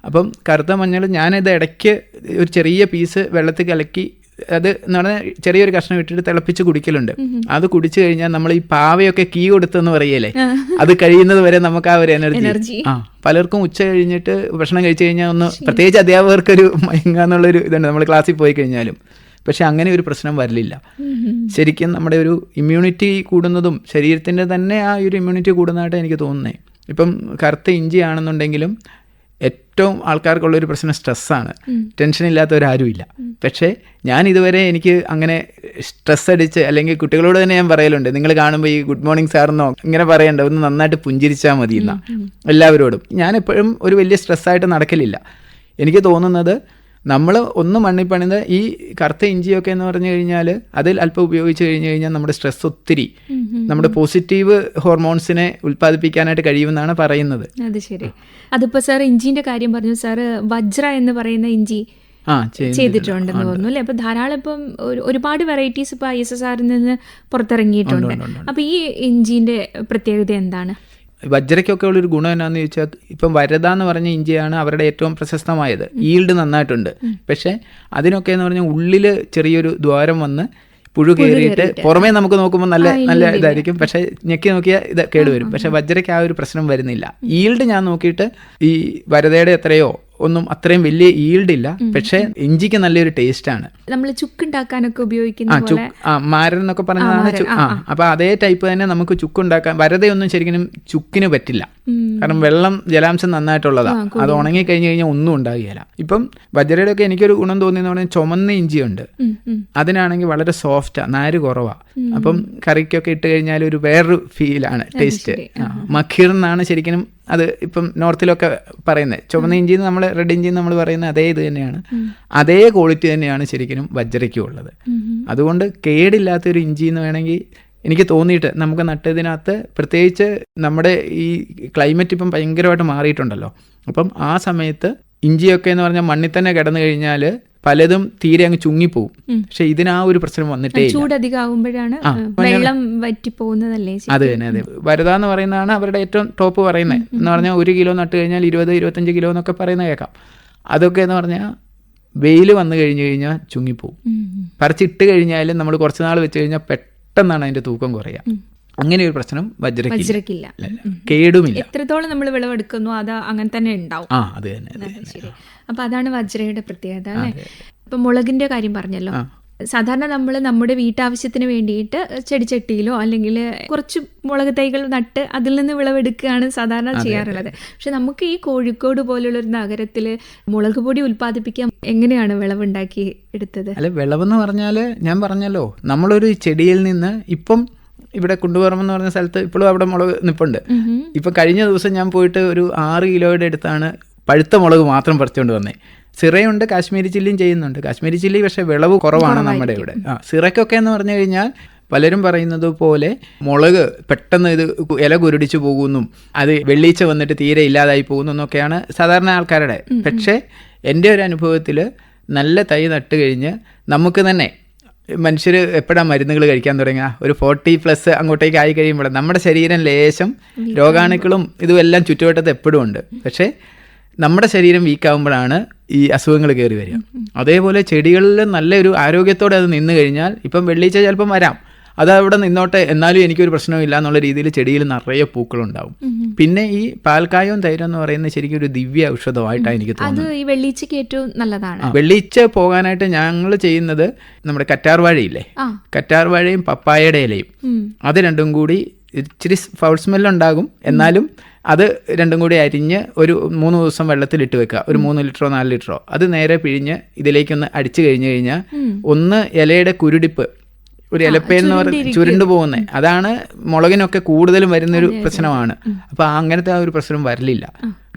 അപ്പം കറുത്ത മഞ്ഞൾ ഞാനിത് ഇടയ്ക്ക് ഒരു ചെറിയ പീസ് വെള്ളത്തിൽ കലക്കി അത് എന്ന് പറഞ്ഞാൽ ചെറിയൊരു കഷ്ണം ഇട്ടിട്ട് തിളപ്പിച്ച് കുടിക്കലുണ്ട്. അത് കുടിച്ചു കഴിഞ്ഞാൽ നമ്മൾ ഈ പാവയൊക്കെ കീ കൊടുത്തെന്ന് പറയല്ലേ? അത് കഴിയുന്നത് വരെ നമുക്ക് ആ ഒരു എനർജി ആ പലർക്കും ഉച്ച കഴിഞ്ഞിട്ട് ഭക്ഷണം കഴിച്ചു കഴിഞ്ഞാൽ ഒന്ന് പ്രത്യേകിച്ച് അധ്യാപകർക്കൊരു മയങ്ങാന്നുള്ളൊരു ഇതുണ്ട്. നമ്മൾ ക്ലാസ്സിൽ പോയി കഴിഞ്ഞാലും. പക്ഷെ അങ്ങനെ ഒരു പ്രശ്നം വരലില്ല. ശരിക്കും നമ്മുടെ ഒരു ഇമ്മ്യൂണിറ്റി കൂടുന്നതും ശരീരത്തിന്റെ തന്നെ ആ ഒരു ഇമ്മ്യൂണിറ്റി കൂടുന്നതായിട്ട് എനിക്ക് തോന്നുന്നത് ഇപ്പം കറുത്ത ഇഞ്ചി ആണെന്നുണ്ടെങ്കിലും ഏറ്റവും ആൾക്കാർക്കുള്ളൊരു പ്രശ്നം സ്ട്രെസ്സാണ്. ടെൻഷൻ ഇല്ലാത്തവരാരുമില്ല പക്ഷേ ഞാൻ ഇതുവരെ എനിക്ക് അങ്ങനെ സ്ട്രെസ് അടിച്ച് അല്ലെങ്കിൽ കുട്ടികളോട് തന്നെ ഞാൻ പറയലുണ്ട്. നിങ്ങൾ കാണുമ്പോൾ ഈ ഗുഡ് മോർണിംഗ് സാറെന്നോ ഇങ്ങനെ പറയണ്ട. ഒന്ന് നന്നായിട്ട് പുഞ്ചിരിച്ചാൽ മതി എന്നാ എല്ലാവരോടും. ഞാൻ എപ്പോഴും ഒരു വലിയ സ്ട്രെസ്സായിട്ട് നടക്കലില്ല. എനിക്ക് തോന്നുന്നത് നമ്മൾ ഒന്ന് മണ്ണിൽ പണിത് ഈ കറുത്ത ഇഞ്ചിയൊക്കെ എന്ന് പറഞ്ഞു കഴിഞ്ഞാൽ അതിൽ അല്പം ഉപയോഗിച്ച് കഴിഞ്ഞ് കഴിഞ്ഞാൽ നമ്മുടെ സ്ട്രെസ് ഒത്തിരി. നമ്മുടെ പോസിറ്റീവ് ഹോർമോൺസിനെ ഉൽപ്പാദിപ്പിക്കാനായിട്ട് കഴിയുമെന്നാണ് പറയുന്നത്. അത് ശരി. അതിപ്പോ സാർ ഇഞ്ചിന്റെ കാര്യം പറഞ്ഞു. സാർ വജ്ര എന്ന് പറയുന്ന ഇഞ്ചി. ചെയ്തിട്ടുണ്ടെന്ന് തോന്നുന്നു അല്ലേ? അപ്പൊ ധാരാളം ഇപ്പം ഒരുപാട് വെറൈറ്റീസ് ഇപ്പൊ ഐ എസ് എസ് ആറിൽ നിന്ന് പുറത്തിറങ്ങിയിട്ടുണ്ട്. അപ്പൊ ഈ ഇഞ്ചിന്റെ പ്രത്യേകത എന്താണ്? വജ്രയ്ക്കൊക്കെ ഉള്ളൊരു ഗുണം എന്നാന്ന് ചോദിച്ചാൽ ഇപ്പം വരത എന്ന് പറഞ്ഞ ഇഞ്ചിയാണ് അവരുടെ ഏറ്റവും പ്രശസ്തമായത്. ഈൽഡ് നന്നായിട്ടുണ്ട്. പക്ഷേ അതിനൊക്കെ എന്ന് പറഞ്ഞാൽ ഉള്ളിൽ ചെറിയൊരു ദ്വാരം വന്ന് പുഴു കയറിയിട്ട് പുറമേ നമുക്ക് നോക്കുമ്പോൾ നല്ല നല്ല ഇതായിരിക്കും. പക്ഷെ ഞെക്കി നോക്കിയാൽ ഇത് കേടുവരും. പക്ഷെ വജ്രയ്ക്ക് ആ ഒരു പ്രശ്നം വരുന്നില്ല. ഈൽഡ് ഞാൻ നോക്കിയിട്ട് ഈ വരതയുടെ എത്രയോ ഒന്നും അത്രയും വലിയ ഈൽഡ് ഇല്ല. പക്ഷെ ഇഞ്ചിക്ക് നല്ലൊരു ടേസ്റ്റ് ആണ്. നമ്മൾ ചുക്കുണ്ടാക്കാനൊക്കെ ഉപയോഗിക്കുന്ന ആ ചുക്ക് ആ മാരൻ എന്നൊക്കെ പറഞ്ഞതാണ് ആ അപ്പൊ അതേ ടൈപ്പ് തന്നെ നമുക്ക് ചുക്കുണ്ടാക്കാൻ വരതയൊന്നും ശരിക്കും ചുക്കിന് പറ്റില്ല. കാരണം വെള്ളം ജലാംശം നന്നായിട്ടുള്ളതാ. അത് ഉണങ്ങി കഴിഞ്ഞു കഴിഞ്ഞാൽ ഒന്നും ഉണ്ടാകുകയില്ല. ഇപ്പം വജ്രയുടെ ഒക്കെ എനിക്കൊരു ഗുണം തോന്നിയെന്ന് പറഞ്ഞാൽ ചുമന്ന ഇഞ്ചിയുണ്ട്. അതിനാണെങ്കിൽ വളരെ സോഫ്റ്റാ നാര് കുറവാ. അപ്പം കറിക്കൊക്കെ ഇട്ട് കഴിഞ്ഞാൽ ഒരു വേറൊരു ഫീലാണ് ടേസ്റ്റ് മഖീർ എന്നാണ് ശരിക്കും അത് ഇപ്പം നോർത്തിലൊക്കെ പറയുന്നത് ചുവന്ന ഇഞ്ചി നമ്മൾ റെഡ് ഇഞ്ചി നമ്മൾ പറയുന്ന അതേ ഇത് തന്നെയാണ്. അതേ ക്വാളിറ്റി തന്നെയാണ് ശരിക്കും വജ്രയ്ക്കും ഉള്ളത്. അതുകൊണ്ട് കേടില്ലാത്തൊരു ഇഞ്ചി എന്ന് വേണമെങ്കിൽ എനിക്ക് തോന്നിയിട്ട് നമുക്ക് നട്ടതിനകത്ത് പ്രത്യേകിച്ച് നമ്മുടെ ഈ ക്ലൈമറ്റ് ഇപ്പം ഭയങ്കരമായിട്ട് മാറിയിട്ടുണ്ടല്ലോ. അപ്പം ആ സമയത്ത് ഇഞ്ചിയൊക്കെ എന്ന് പറഞ്ഞാൽ മണ്ണിൽ തന്നെ കിടന്നു കഴിഞ്ഞാൽ പലതും തീരെ അങ്ങ് ചുങ്ങിപ്പോവും. പക്ഷെ ഇതിന് ആ ഒരു പ്രശ്നം വന്നിട്ടേ ചൂടധികമാകുമ്പോഴാണ് വെള്ളം വറ്റിപ്പോകുന്നതല്ലേ? അത് തന്നെ അതെ വരത എന്ന് പറയുന്നതാണ് അവരുടെ ഏറ്റവും ടോപ്പ് പറയുന്നത്. എന്ന് പറഞ്ഞാൽ ഒരു കിലോ നട്ട് കഴിഞ്ഞാൽ ഇരുപത് ഇരുപത്തഞ്ച് കിലോ എന്നൊക്കെ പറയുന്ന കേൾക്കാം. അതൊക്കെ എന്ന് പറഞ്ഞാൽ വെയിൽ വന്നു കഴിഞ്ഞു കഴിഞ്ഞാൽ ചുങ്ങിപ്പോവും. പറിച്ചിട്ട് കഴിഞ്ഞാലും നമ്മൾ കുറച്ച് നാൾ വെച്ച് കഴിഞ്ഞാൽ പെട്ടെന്നാണ് അതിന്റെ തൂക്കം കുറയുക. അങ്ങനെ ഒരു പ്രശ്നം വജ്രക്കില്ല. കേടുമില്ല. എത്രത്തോളം നമ്മൾ വിളവെടുക്കുന്നു അത് അങ്ങനെ തന്നെ ഉണ്ടാവും. ആ അത് തന്നെ അപ്പൊ അതാണ് വജ്രയുടെ പ്രത്യേകത അല്ലേ? ഇപ്പൊ മുളകിന്റെ കാര്യം പറഞ്ഞല്ലോ. സാധാരണ നമ്മൾ നമ്മുടെ വീട്ടാവശ്യത്തിന് വേണ്ടിയിട്ട് ചെടിച്ചട്ടിയിലോ അല്ലെങ്കിൽ കുറച്ച് മുളക് തൈകൾ നട്ട് അതിൽ നിന്ന് വിളവെടുക്കുകയാണ് സാധാരണ ചെയ്യാറുള്ളത്. പക്ഷെ നമുക്ക് ഈ കോഴിക്കോട് പോലുള്ള ഒരു നഗരത്തിൽ മുളക് പൊടി ഉൽപ്പാദിപ്പിക്കാൻ എങ്ങനെയാണ് വിളവുണ്ടാക്കി എടുത്തത്? അല്ല വിളവെന്ന് പറഞ്ഞാൽ ഞാൻ പറഞ്ഞല്ലോ നമ്മളൊരു ചെടിയിൽ നിന്ന് ഇപ്പം ഇവിടെ കുണ്ടുപുറമെന്ന് പറഞ്ഞ സ്ഥലത്ത് ഇപ്പോഴും അവിടെ മുളക് നിപ്പുണ്ട്. ഇപ്പം കഴിഞ്ഞ ദിവസം ഞാൻ പോയിട്ട് ഒരു ആറ് കിലോയുടെ അടുത്താണ് പഴുത്ത മുളക് മാത്രം പറിച്ചുകൊണ്ട് വന്നേ. സിറയുണ്ട് കാശ്മീരി ചില്ലിയും ചെയ്യുന്നുണ്ട്. കാശ്മീരി ചില്ലി പക്ഷേ വിളവ് കുറവാണ് നമ്മുടെ ഇവിടെ. ആ സിറയ്ക്കൊക്കെ എന്ന് പറഞ്ഞു കഴിഞ്ഞാൽ പലരും പറയുന്നത് പോലെ മുളക് പെട്ടെന്ന് ഇത് ഇല കുരുടിച്ചു പോകുന്നു അത് വെള്ളീച്ച വന്നിട്ട് തീരെ ഇല്ലാതായി പോകുന്നു എന്നൊക്കെയാണ് സാധാരണ ആൾക്കാരുടെ പക്ഷേ എന്റെ ഒരു അനുഭവത്തിൽ നല്ല തൈ നട്ട് കഴിഞ്ഞ് നമുക്ക് തന്നെ മനുഷ്യർ എപ്പോഴാണ് മരുന്നുകൾ കഴിക്കാൻ തുടങ്ങുക ഒരു ഫോർട്ടി പ്ലസ് അങ്ങോട്ടേക്ക് ആയി കഴിയുമ്പോൾ നമ്മുടെ ശരീരം ലേശം രോഗാണുക്കളും ഇതും എല്ലാം ചുറ്റുവട്ടത്ത് എപ്പോഴും ഉണ്ട്. പക്ഷേ നമ്മുടെ ശരീരം വീക്കാവുമ്പോഴാണ് ഈ അസുഖങ്ങൾ കയറി വരിക. അതേപോലെ ചെടികളിൽ നല്ലൊരു ആരോഗ്യത്തോടെ അത് നിന്ന് കഴിഞ്ഞാൽ ഇപ്പം വെള്ളിയാഴ്ച ചിലപ്പം വരാം. അത് അവിടെ നിന്നോട്ടെ എന്നാലും എനിക്കൊരു പ്രശ്നമില്ല എന്നുള്ള രീതിയിൽ ചെടിയിൽ നിറയെ പൂക്കളുണ്ടാവും. പിന്നെ ഈ പാൽക്കായവും തൈരും എന്ന് പറയുന്നത് ശരിക്കും ഒരു ദിവ്യ ഔഷധമായിട്ടാണ് എനിക്ക് തോന്നുന്നത്. ഈ വെള്ളീച്ചയ്ക്ക് ഏറ്റവും നല്ലതാണ്. വെള്ളിച്ച പോകാനായിട്ട് ഞങ്ങൾ ചെയ്യുന്നത് നമ്മുടെ കറ്റാർവാഴയില്ലേ? കറ്റാർവാഴയും കറ്റാർ വാഴയും പപ്പായയുടെ ഇലയും. അത് രണ്ടും കൂടി ഇച്ചിരി ഫൗൾ സ്മെല്ലുണ്ടാകും. എന്നാലും അത് രണ്ടും കൂടി അരിഞ്ഞ് ഒരു മൂന്ന് ദിവസം വെള്ളത്തിലിട്ട് വെക്കുക. ഒരു മൂന്ന് ലിറ്ററോ നാല് ലിറ്ററോ. അത് നേരെ പിഴിഞ്ഞ് ഇതിലേക്കൊന്ന് അടിച്ചു കഴിഞ്ഞു കഴിഞ്ഞാൽ ഒന്ന് ഇലയുടെ കുരുടിപ്പ് ഒരു ഇലപ്പയെന്ന് പറഞ്ഞ ചുരുണ്ടു പോകുന്നത് അതാണ് മുളകിനൊക്കെ കൂടുതലും വരുന്നൊരു പ്രശ്നമാണ്. അപ്പോൾ അങ്ങനത്തെ ആ ഒരു പ്രശ്നം വരലില്ല.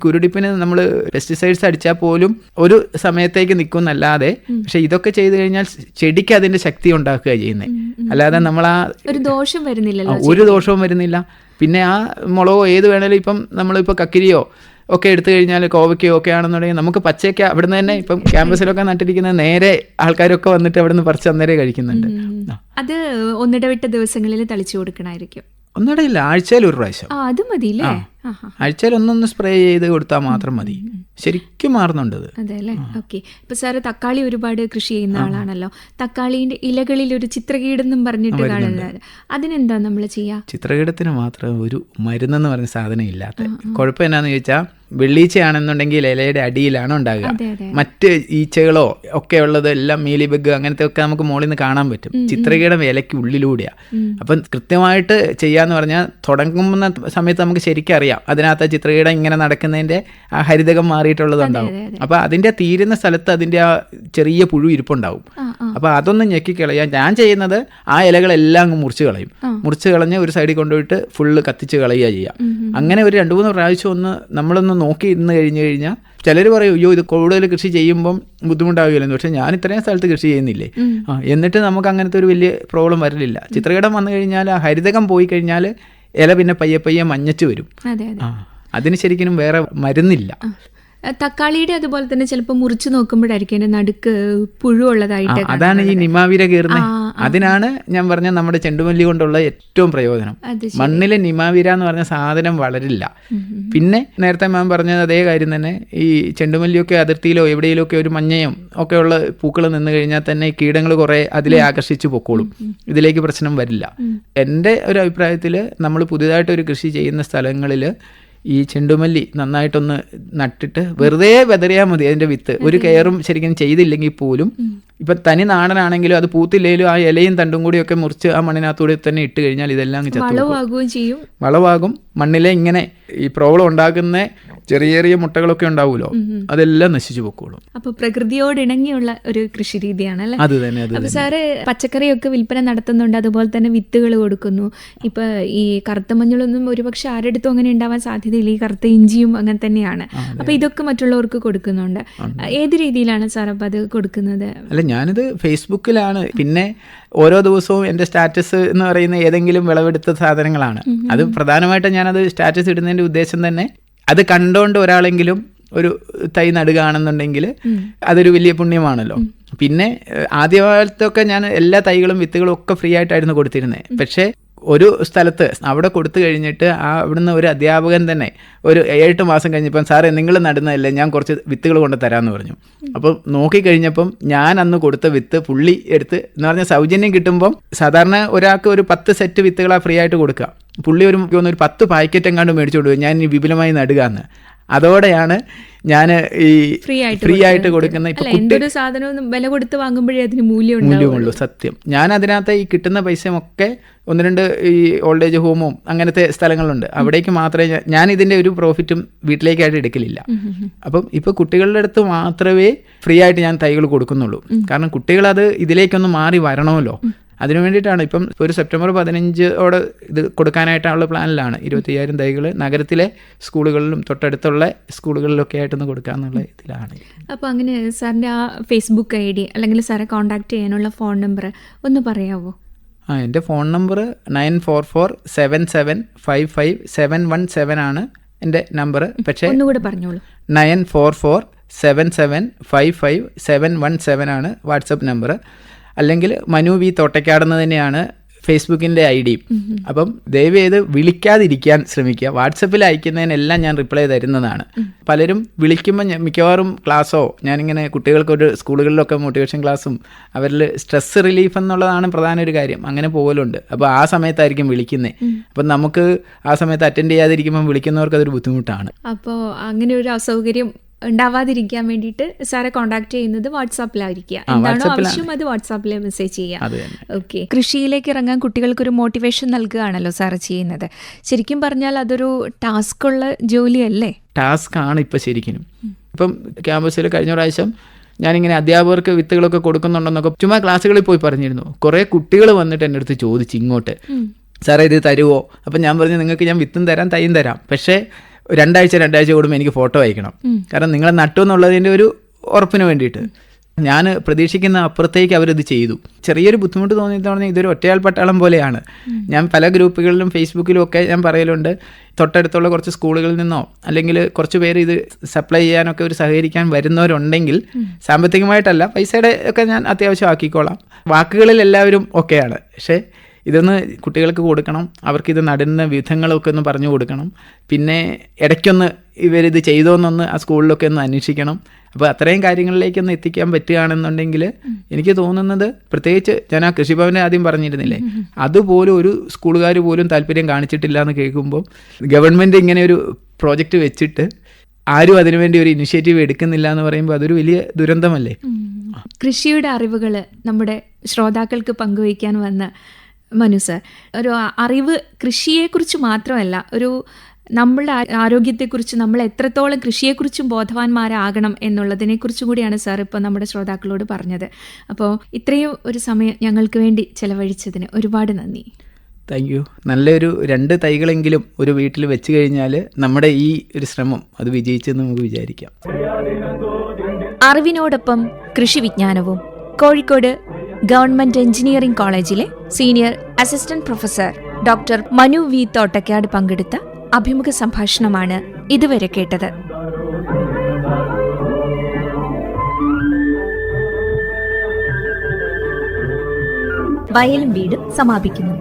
കുരുടിപ്പിന് നമ്മൾ പെസ്റ്റിസൈഡ്സ് അടിച്ചാൽ പോലും ഒരു സമയത്തേക്ക് നിൽക്കുന്നല്ലാതെ പക്ഷെ ഇതൊക്കെ ചെയ്തു കഴിഞ്ഞാൽ ചെടിക്ക് അതിന്റെ ശക്തി ഉണ്ടാക്കുക ചെയ്യുന്നത് അല്ലാതെ നമ്മൾ ആ ഒരു ദോഷം വരുന്നില്ല ഒരു ദോഷവും വരുന്നില്ല. പിന്നെ ആ മുളകോ ഏത് വേണേലും ഇപ്പം നമ്മളിപ്പോൾ കക്കിരിയോ ഒക്കെ എടുത്തു കഴിഞ്ഞാൽ കോവയ്ക്കോ ഒക്കെ ആണെന്നുണ്ടെങ്കിൽ നമുക്ക് പച്ചയൊക്കെ അവിടുന്ന് തന്നെ ഇപ്പം (laughs) ക്യാമ്പസിലൊക്കെ നട്ടിരിക്കുന്ന നേരെ ആൾക്കാരൊക്കെ വന്നിട്ട് അവിടുന്ന് പറിച്ച് അന്നേരെ കഴിക്കുന്നുണ്ട്. അത് ഒന്നിടവിട്ട ദിവസങ്ങളിൽ തളിച്ചു കൊടുക്കണമായിരിക്കും ഒന്നിടയില്ല ആഴ്ചയിൽ ഒരു പ്രാവശ്യം. അത് മതിയില്ലേ? ആഴ്ചയിൽ ഒന്നൊന്ന് സ്പ്രേ ചെയ്ത് കൊടുത്താൽ മാത്രം മതി. ശരിക്കും മാറുന്നുണ്ട് അതെ. അല്ലേ? ഓക്കെ. ഇപ്പൊ സാറ് തക്കാളി ഒരുപാട് കൃഷി ചെയ്യുന്ന ആളാണല്ലോ. തക്കാളിന്റെ ഇലകളിൽ ഒരു ചിത്രകീടെന്നും പറഞ്ഞിട്ട് കാണുന്നത് അതിനെന്താ നമ്മൾ ചെയ്യാ? ചിത്രകീടത്തിന് മാത്രം ഒരു മരുന്നെന്ന് പറഞ്ഞ സാധനം ഇല്ലാത്ത. കുഴപ്പം എന്നാന്ന് ചോദിച്ചാൽ വെള്ളീച്ചയാണെന്നുണ്ടെങ്കിൽ ഇലയുടെ അടിയിലാണ് ഉണ്ടാകുക. മറ്റ് ഈച്ചകളോ ഒക്കെ ഉള്ളത് എല്ലാം മീലിബഗ് അങ്ങനത്തെ ഒക്കെ നമുക്ക് മുകളിൽ നിന്ന് കാണാൻ പറ്റും. ചിത്രകീടം ഇലയ്ക്ക് ഉള്ളിലൂടെയാണ് അപ്പം കൃത്യമായിട്ട് ചെയ്യാന്ന് പറഞ്ഞാൽ തുടങ്ങുന്ന സമയത്ത് നമുക്ക് ശരിക്കും അറിയാം. അതിനകത്ത് ചിത്രകീടം ഇങ്ങനെ നടക്കുന്നതിന്റെ ആ ഹരിതകം മാറിയിട്ടുള്ളതുണ്ടാവും. അപ്പൊ അതിന്റെ തീരുന്ന സ്ഥലത്ത് അതിന്റെ ആ ചെറിയ പുഴു ഇരിപ്പുണ്ടാവും. അപ്പൊ അതൊന്നും ഞെക്കിക്കളയാൻ ഞാൻ ചെയ്യുന്നത് ആ ഇലകളെല്ലാം അങ്ങ് മുറിച്ച് കളയും. മുറിച്ച് കളഞ്ഞ് ഒരു സൈഡിൽ കൊണ്ടുപോയിട്ട് ഫുള്ള് കത്തിച്ച് കളയുക ചെയ്യാം അങ്ങനെ ഒരു രണ്ട് മൂന്ന് പ്രാവശ്യം ഒന്ന് നമ്മളൊന്ന് നോക്കി ഇരുന്ന് കഴിഞ്ഞ് കഴിഞ്ഞാൽ ചിലർ പറയും അയ്യോ ഇത് കൂടുതൽ കൃഷി ചെയ്യുമ്പം ബുദ്ധിമുട്ടാവില്ലെന്ന് പക്ഷെ ഞാൻ ഇത്രയും സ്ഥലത്ത് കൃഷി ചെയ്യുന്നില്ലേ? ആ എന്നിട്ട് നമുക്ക് അങ്ങനത്തെ ഒരു വലിയ പ്രോബ്ലം വരലില്ല. ചിത്രകടം വന്നു കഴിഞ്ഞാൽ ആ ഹരിതകം പോയി കഴിഞ്ഞാൽ ഇല പിന്നെ പയ്യെ പയ്യെ മഞ്ഞച്ച് വരും. ആ അതിന് ശരിക്കും വേറെ മരുന്നില്ല. തക്കാളിയുടെ അതുപോലെ തന്നെ ചിലപ്പോൾ മുറിച്ച് നോക്കുമ്പോഴായിരിക്കും അതിന്റെ നടുക്ക് പുഴു ആ, അതാണ് ഈ നിമാവിര കീറുന്നത് അതിനാണ് ഞാൻ പറഞ്ഞ നമ്മുടെ ചെണ്ടുമല്ലി കൊണ്ടുള്ള ഏറ്റവും പ്രയോജനം. മണ്ണിലെ നിമാവിര എന്ന് പറഞ്ഞ സാധനം വളരില്ല. പിന്നെ നേരത്തെ മാം പറഞ്ഞത് അതേ കാര്യം തന്നെ ഈ ചെണ്ടുമല്ലിയൊക്കെ അതിർത്തിയിലോ എവിടെയെങ്കിലും ഒക്കെ ഒരു മഞ്ഞയും ഒക്കെ ഉള്ള പൂക്കൾ നിന്ന് കഴിഞ്ഞാൽ തന്നെ കീടങ്ങൾ കുറെ അതിലെ ആകർഷിച്ചു പൊക്കോളും. ഇതിലേക്ക് പ്രശ്നം വരില്ല. എന്റെ ഒരു അഭിപ്രായത്തിൽ നമ്മൾ പുതിയതായിട്ട് ഒരു കൃഷി ചെയ്യുന്ന സ്ഥലങ്ങളിൽ ഈ ചെണ്ടുമല്ലി നന്നായിട്ടൊന്ന് നട്ടിട്ട് വെറുതെ വെതറിയാൽ മതി അതിന്റെ വിത്ത്. ഒരു കെയറും ശരിക്കും ചെയ്തില്ലെങ്കിൽ പോലും. ഇപ്പം തനി നാടനാണെങ്കിലും അത് പൂത്തില്ലെങ്കിലും ആ ഇലയും തണ്ടും കൂടിയൊക്കെ മുറിച്ച് ആ മണ്ണിനകത്തൂടെ തന്നെ ഇട്ട് കഴിഞ്ഞാൽ ഇതെല്ലാം വളവാകും. മണ്ണിലെ ഇങ്ങനെ ഈ പ്രോബ്ലം ഉണ്ടാക്കുന്ന ചെറിയ ചെറിയ മുട്ടകളൊക്കെ ഉണ്ടാവുമല്ലോ അതെല്ലാം നശിച്ചു പൊക്കോളും. അപ്പൊ പ്രകൃതിയോട് ഇണങ്ങിയുള്ള ഒരു കൃഷി രീതിയാണ് അല്ലെ? അത് തന്നെ അപ്പൊ സാറ് പച്ചക്കറിയൊക്കെ വിൽപ്പന നടത്തുന്നുണ്ട് അതുപോലെ തന്നെ വിത്തുകൾ കൊടുക്കുന്നു. ഇപ്പൊ ഈ കറുത്ത മഞ്ഞളൊന്നും ഒരുപക്ഷെ ആരെടുത്തും അങ്ങനെ ഉണ്ടാവാൻ സാധ്യതയില്ല. ഈ കറുത്ത ഇഞ്ചിയും അങ്ങനെ തന്നെയാണ്. അപ്പൊ ഇതൊക്കെ മറ്റുള്ളവർക്ക് കൊടുക്കുന്നുണ്ട്. ഏത് രീതിയിലാണ് സാർ അപ്പൊ അത് കൊടുക്കുന്നത്? അല്ല ഞാനിത് ഫേസ്ബുക്കിലാണ്. പിന്നെ ഓരോ ദിവസവും എന്റെ സ്റ്റാറ്റസ് എന്ന് പറയുന്ന ഏതെങ്കിലും വിളവെടുത്ത സാധനങ്ങളാണ്. അത് പ്രധാനമായിട്ടും ഞാനത് സ്റ്റാറ്റസ് ഇടുന്നതിന്റെ ഉദ്ദേശം തന്നെ അത് കണ്ടുകൊണ്ട് ഒരാളെങ്കിലും ഒരു തൈ നടുകയാണെന്നുണ്ടെങ്കിൽ അതൊരു വലിയ പുണ്യമാണല്ലോ. പിന്നെ ആദ്യകാലത്തൊക്കെ ഞാൻ എല്ലാ തൈകളും വിത്തുകളും ഒക്കെ ഫ്രീ ആയിട്ടായിരുന്നു കൊടുത്തിരുന്നത് പക്ഷേ ഒരു സ്ഥലത്ത് അവിടെ കൊടുത്തു കഴിഞ്ഞിട്ട് ആ അവിടുന്ന് ഒരു അധ്യാപകൻ തന്നെ ഒരു ഏഴെട്ട് മാസം കഴിഞ്ഞപ്പം സാറേ നിങ്ങൾ നടുന്നതല്ലേ ഞാൻ കുറച്ച് വിത്തുകൾ കൊണ്ട് തരാമെന്ന് പറഞ്ഞു. അപ്പം നോക്കിക്കഴിഞ്ഞപ്പം ഞാൻ അന്ന് കൊടുത്ത വിത്ത് പുള്ളി എടുത്ത് എന്ന് പറഞ്ഞാൽ സൗജന്യം കിട്ടുമ്പം സാധാരണ ഒരാൾക്ക് ഒരു പത്ത് സെറ്റ് വിത്തുകളാണ് ഫ്രീ ആയിട്ട് കൊടുക്കുക. പുള്ളി ഒരു ഒരു പത്ത് പാക്കറ്റ് എങ്ങാണ്ട് പോയി ഞാൻ ഇനി വിപുലമായി നടുക എന്ന് അതോടെയാണ് ഞാൻ ഈ ഫ്രീ ആയിട്ട് ഫ്രീ ആയിട്ട് കൊടുക്കുന്ന ഇപ്പൊ എന്തൊരു സാധനവും വില കൊടുത്ത് വാങ്ങുമ്പോഴേ അതിന് മൂല്യം മൂല്യമുള്ളൂ സത്യം. ഞാൻ അതിനകത്ത് ഈ കിട്ടുന്ന പൈസയൊക്കെ ഒന്ന് രണ്ട് ഈ ഓൾഡ് ഏജ് ഹോമും അങ്ങനത്തെ സ്ഥലങ്ങളുണ്ട്. അവിടേക്ക് മാത്രമേ ഞാൻ- ഞാൻ ഇതിന്റെ ഒരു പ്രോഫിറ്റും വീട്ടിലേക്കായിട്ട് എടുക്കലില്ല. അപ്പം ഇപ്പൊ കുട്ടികളുടെ അടുത്ത് മാത്രമേ ഫ്രീ ആയിട്ട് ഞാൻ തൈകൾ കൊടുക്കുന്നുള്ളൂ. കാരണം കുട്ടികൾ അത് ഇതിലേക്കൊന്ന് മാറി വരണമല്ലോ. അതിനു വേണ്ടിയിട്ടാണ്. ഇപ്പം ഒരു സെപ്റ്റംബർ പതിനഞ്ചോടെ ഇത് കൊടുക്കാനായിട്ടുള്ള പ്ലാനിലാണ്. ഇരുപത്തിയ്യായിരം തൈകൾ നഗരത്തിലെ സ്കൂളുകളിലും തൊട്ടടുത്തുള്ള സ്കൂളുകളിലൊക്കെ ആയിട്ടൊന്ന് കൊടുക്കാന്നുള്ള ഇതിലാണ്. അപ്പോൾ അങ്ങനെ സാറിന്റെ ആ ഫേസ്ബുക്ക് ഐ ഡി അല്ലെങ്കിൽ സാറെ കോൺടാക്ട് ചെയ്യാനുള്ള ഫോൺ നമ്പർ ഒന്ന് പറയാമോ ആ എന്റെ phone number nine four four seven seven five five seven one seven ആണ് എന്റെ നമ്പർ പക്ഷേ ഒന്നുകൂടെ പറഞ്ഞോളൂ. Nine four four seven seven five five seven one seven ആണ് വാട്സപ്പ് നമ്പർ അല്ലെങ്കിൽ മനു വി തോട്ടയ്ക്കാടെന്ന് തന്നെയാണ് ഫേസ്ബുക്കിന്റെ ഐ ഡി. അപ്പം ദയവ് ചെയ്ത് വിളിക്കാതിരിക്കാൻ ശ്രമിക്കുക. വാട്സപ്പിൽ അയക്കുന്നതിനെല്ലാം ഞാൻ റിപ്ലൈ തരുന്നതാണ്. പലരും വിളിക്കുമ്പോൾ മിക്കവാറും ക്ലാസ്സോ ഞാനിങ്ങനെ കുട്ടികൾക്കൊരു സ്കൂളുകളിലൊക്കെ മോട്ടിവേഷൻ ക്ലാസ്സും അവരിൽ സ്ട്രെസ് റിലീഫ് എന്നുള്ളതാണ് പ്രധാന ഒരു കാര്യം. അങ്ങനെ പോകലുണ്ട്. അപ്പോൾ ആ സമയത്തായിരിക്കും വിളിക്കുന്നത് അപ്പം നമുക്ക് ആ സമയത്ത് അറ്റൻഡ് ചെയ്യാതിരിക്കുമ്പോൾ വിളിക്കുന്നവർക്ക് അതൊരു ബുദ്ധിമുട്ടാണ്. അപ്പോൾ അങ്ങനെ ഒരു അസൗകര്യം ഉണ്ടാവാതിരിക്കാൻ വേണ്ടിയിട്ട് സാറെ കോൺടാക്ട് ചെയ്യുന്നത് വാട്സാപ്പിലായിരിക്കുക. എന്താണോ ആവശ്യം അത് വാട്സാപ്പിൽ മെസ്സേജ് ചെയ്യാം അത് ഓക്കെ കൃഷിയിലേക്ക് ഇറങ്ങാൻ കുട്ടികൾക്കൊരു മോട്ടിവേഷൻ നൽകുകയാണല്ലോ സാറ് ചെയ്യുന്നത്. ശരിക്കും പറഞ്ഞാൽ അതൊരു ടാസ്ക് ഉള്ള ജോലിയല്ലേ? ടാസ്ക് ആണ് ഇപ്പൊ ശരിക്കും ഇപ്പം ക്യാമ്പസിൽ കഴിഞ്ഞ പ്രാവശ്യം ഞാനിങ്ങനെ അധ്യാപകർക്ക് വിത്തുകളൊക്കെ കൊടുക്കുന്നുണ്ടെന്നൊക്കെ ചുമ്മാ ക്ലാസ്സുകളിൽ പോയി പറഞ്ഞിരുന്നു. കുറേ കുട്ടികൾ വന്നിട്ട് എന്റെ അടുത്ത് ചോദിച്ചു ഇങ്ങോട്ട്. സാറേ ഇത് തരുമോ അപ്പം ഞാൻ പറഞ്ഞു നിങ്ങൾക്ക് ഞാൻ വിത്തും തരാം തൈയും തരാം. പക്ഷേ രണ്ടാഴ്ച രണ്ടാഴ്ച കൂടുമ്പോൾ എനിക്ക് ഫോട്ടോ അയക്കണം. കാരണം നിങ്ങളെ നട്ടു എന്നുള്ളതിന്റെ ഒരു ഉറപ്പിന് വേണ്ടിയിട്ട്. ഞാൻ പ്രതീക്ഷിക്കുന്ന അപ്പുറത്തേക്ക് അവരിത് ചെയ്തു. ചെറിയൊരു ബുദ്ധിമുട്ട് തോന്നിയെന്ന് പറഞ്ഞാൽ ഇതൊരു ഒറ്റയാൾ പട്ടാളം പോലെയാണ്. ഞാൻ പല ഗ്രൂപ്പുകളിലും ഫേസ്ബുക്കിലും ഒക്കെ ഞാൻ പറയലുണ്ട്. തൊട്ടടുത്തുള്ള കുറച്ച് സ്കൂളുകളിൽ നിന്നോ അല്ലെങ്കിൽ കുറച്ച് പേര് ഇത് സപ്ലൈ ചെയ്യാനൊക്കെ ഒരു സഹകരിക്കാൻ വരുന്നവരുണ്ടെങ്കിൽ സാമ്പത്തികമായിട്ടല്ല പൈസയുടെ ഒക്കെ ഞാൻ അത്യാവശ്യം ആക്കിക്കോളാം. വാക്കുകളിൽ എല്ലാവരും ഒക്കെയാണ്. പക്ഷേ ഇതൊന്ന് കുട്ടികൾക്ക് കൊടുക്കണം. അവർക്കിത് നടുന്ന വിധങ്ങളൊക്കെ ഒന്ന് പറഞ്ഞു കൊടുക്കണം. പിന്നെ ഇടയ്ക്കൊന്ന് ഇവരിത് ചെയ്തോന്നൊന്ന് ആ സ്കൂളിലൊക്കെ ഒന്ന് അന്വേഷിക്കണം. അപ്പോൾ അത്രയും കാര്യങ്ങളിലേക്കൊന്ന് എത്തിക്കാൻ പറ്റുകയാണെന്നുണ്ടെങ്കിൽ എനിക്ക് തോന്നുന്നത് പ്രത്യേകിച്ച് ഞാൻ ആ കൃഷിഭവനെ ആദ്യം പറഞ്ഞിരുന്നില്ലേ? അതുപോലും ഒരു സ്കൂളുകാർ പോലും താല്പര്യം കാണിച്ചിട്ടില്ല എന്ന് കേൾക്കുമ്പോൾ ഗവൺമെന്റ് ഇങ്ങനെ ഒരു പ്രോജക്റ്റ് വെച്ചിട്ട് ആരും അതിനുവേണ്ടി ഒരു ഇനിഷ്യേറ്റീവ് എടുക്കുന്നില്ല എന്ന് പറയുമ്പോൾ അതൊരു വലിയ ദുരന്തമല്ലേ? കൃഷിയുടെ അറിവുകൾ നമ്മുടെ ശ്രോതാക്കൾക്ക് പങ്കുവയ്ക്കാൻ വന്ന മനു സർ ഒരു അറിവ് കൃഷിയെക്കുറിച്ച് മാത്രമല്ല ഒരു നമ്മളുടെ ആരോഗ്യത്തെക്കുറിച്ച് നമ്മൾ എത്രത്തോളം കൃഷിയെക്കുറിച്ചും ബോധവാന്മാരാകണം എന്നുള്ളതിനെക്കുറിച്ചും കൂടിയാണ് സാർ ഇപ്പോൾ നമ്മുടെ ശ്രോതാക്കളോട് പറഞ്ഞത്. അപ്പോൾ ഇത്രയും ഒരു സമയം ഞങ്ങൾക്ക് വേണ്ടി ചെലവഴിച്ചതിന് ഒരുപാട് നന്ദി. Thank you. നല്ലൊരു രണ്ട് തൈകളെങ്കിലും ഒരു വീട്ടിൽ വെച്ച് കഴിഞ്ഞാൽ നമ്മുടെ ഈ ഒരു ശ്രമം അത് വിജയിച്ചെന്ന് നമുക്ക് വിചാരിക്കാം. അറിവിനോടൊപ്പം കൃഷി വിജ്ഞാനവും കോഴിക്കോട് ഗവൺമെന്റ് എഞ്ചിനീയറിംഗ് കോളേജിലെ senior assistant professor doctor Manu V Thottakkad പങ്കെടുത്ത അഭിമുഖ സംഭാഷണമാണ് ഇതുവരെ കേട്ടത്. വയലും വീടും സമാപിക്കുന്നു.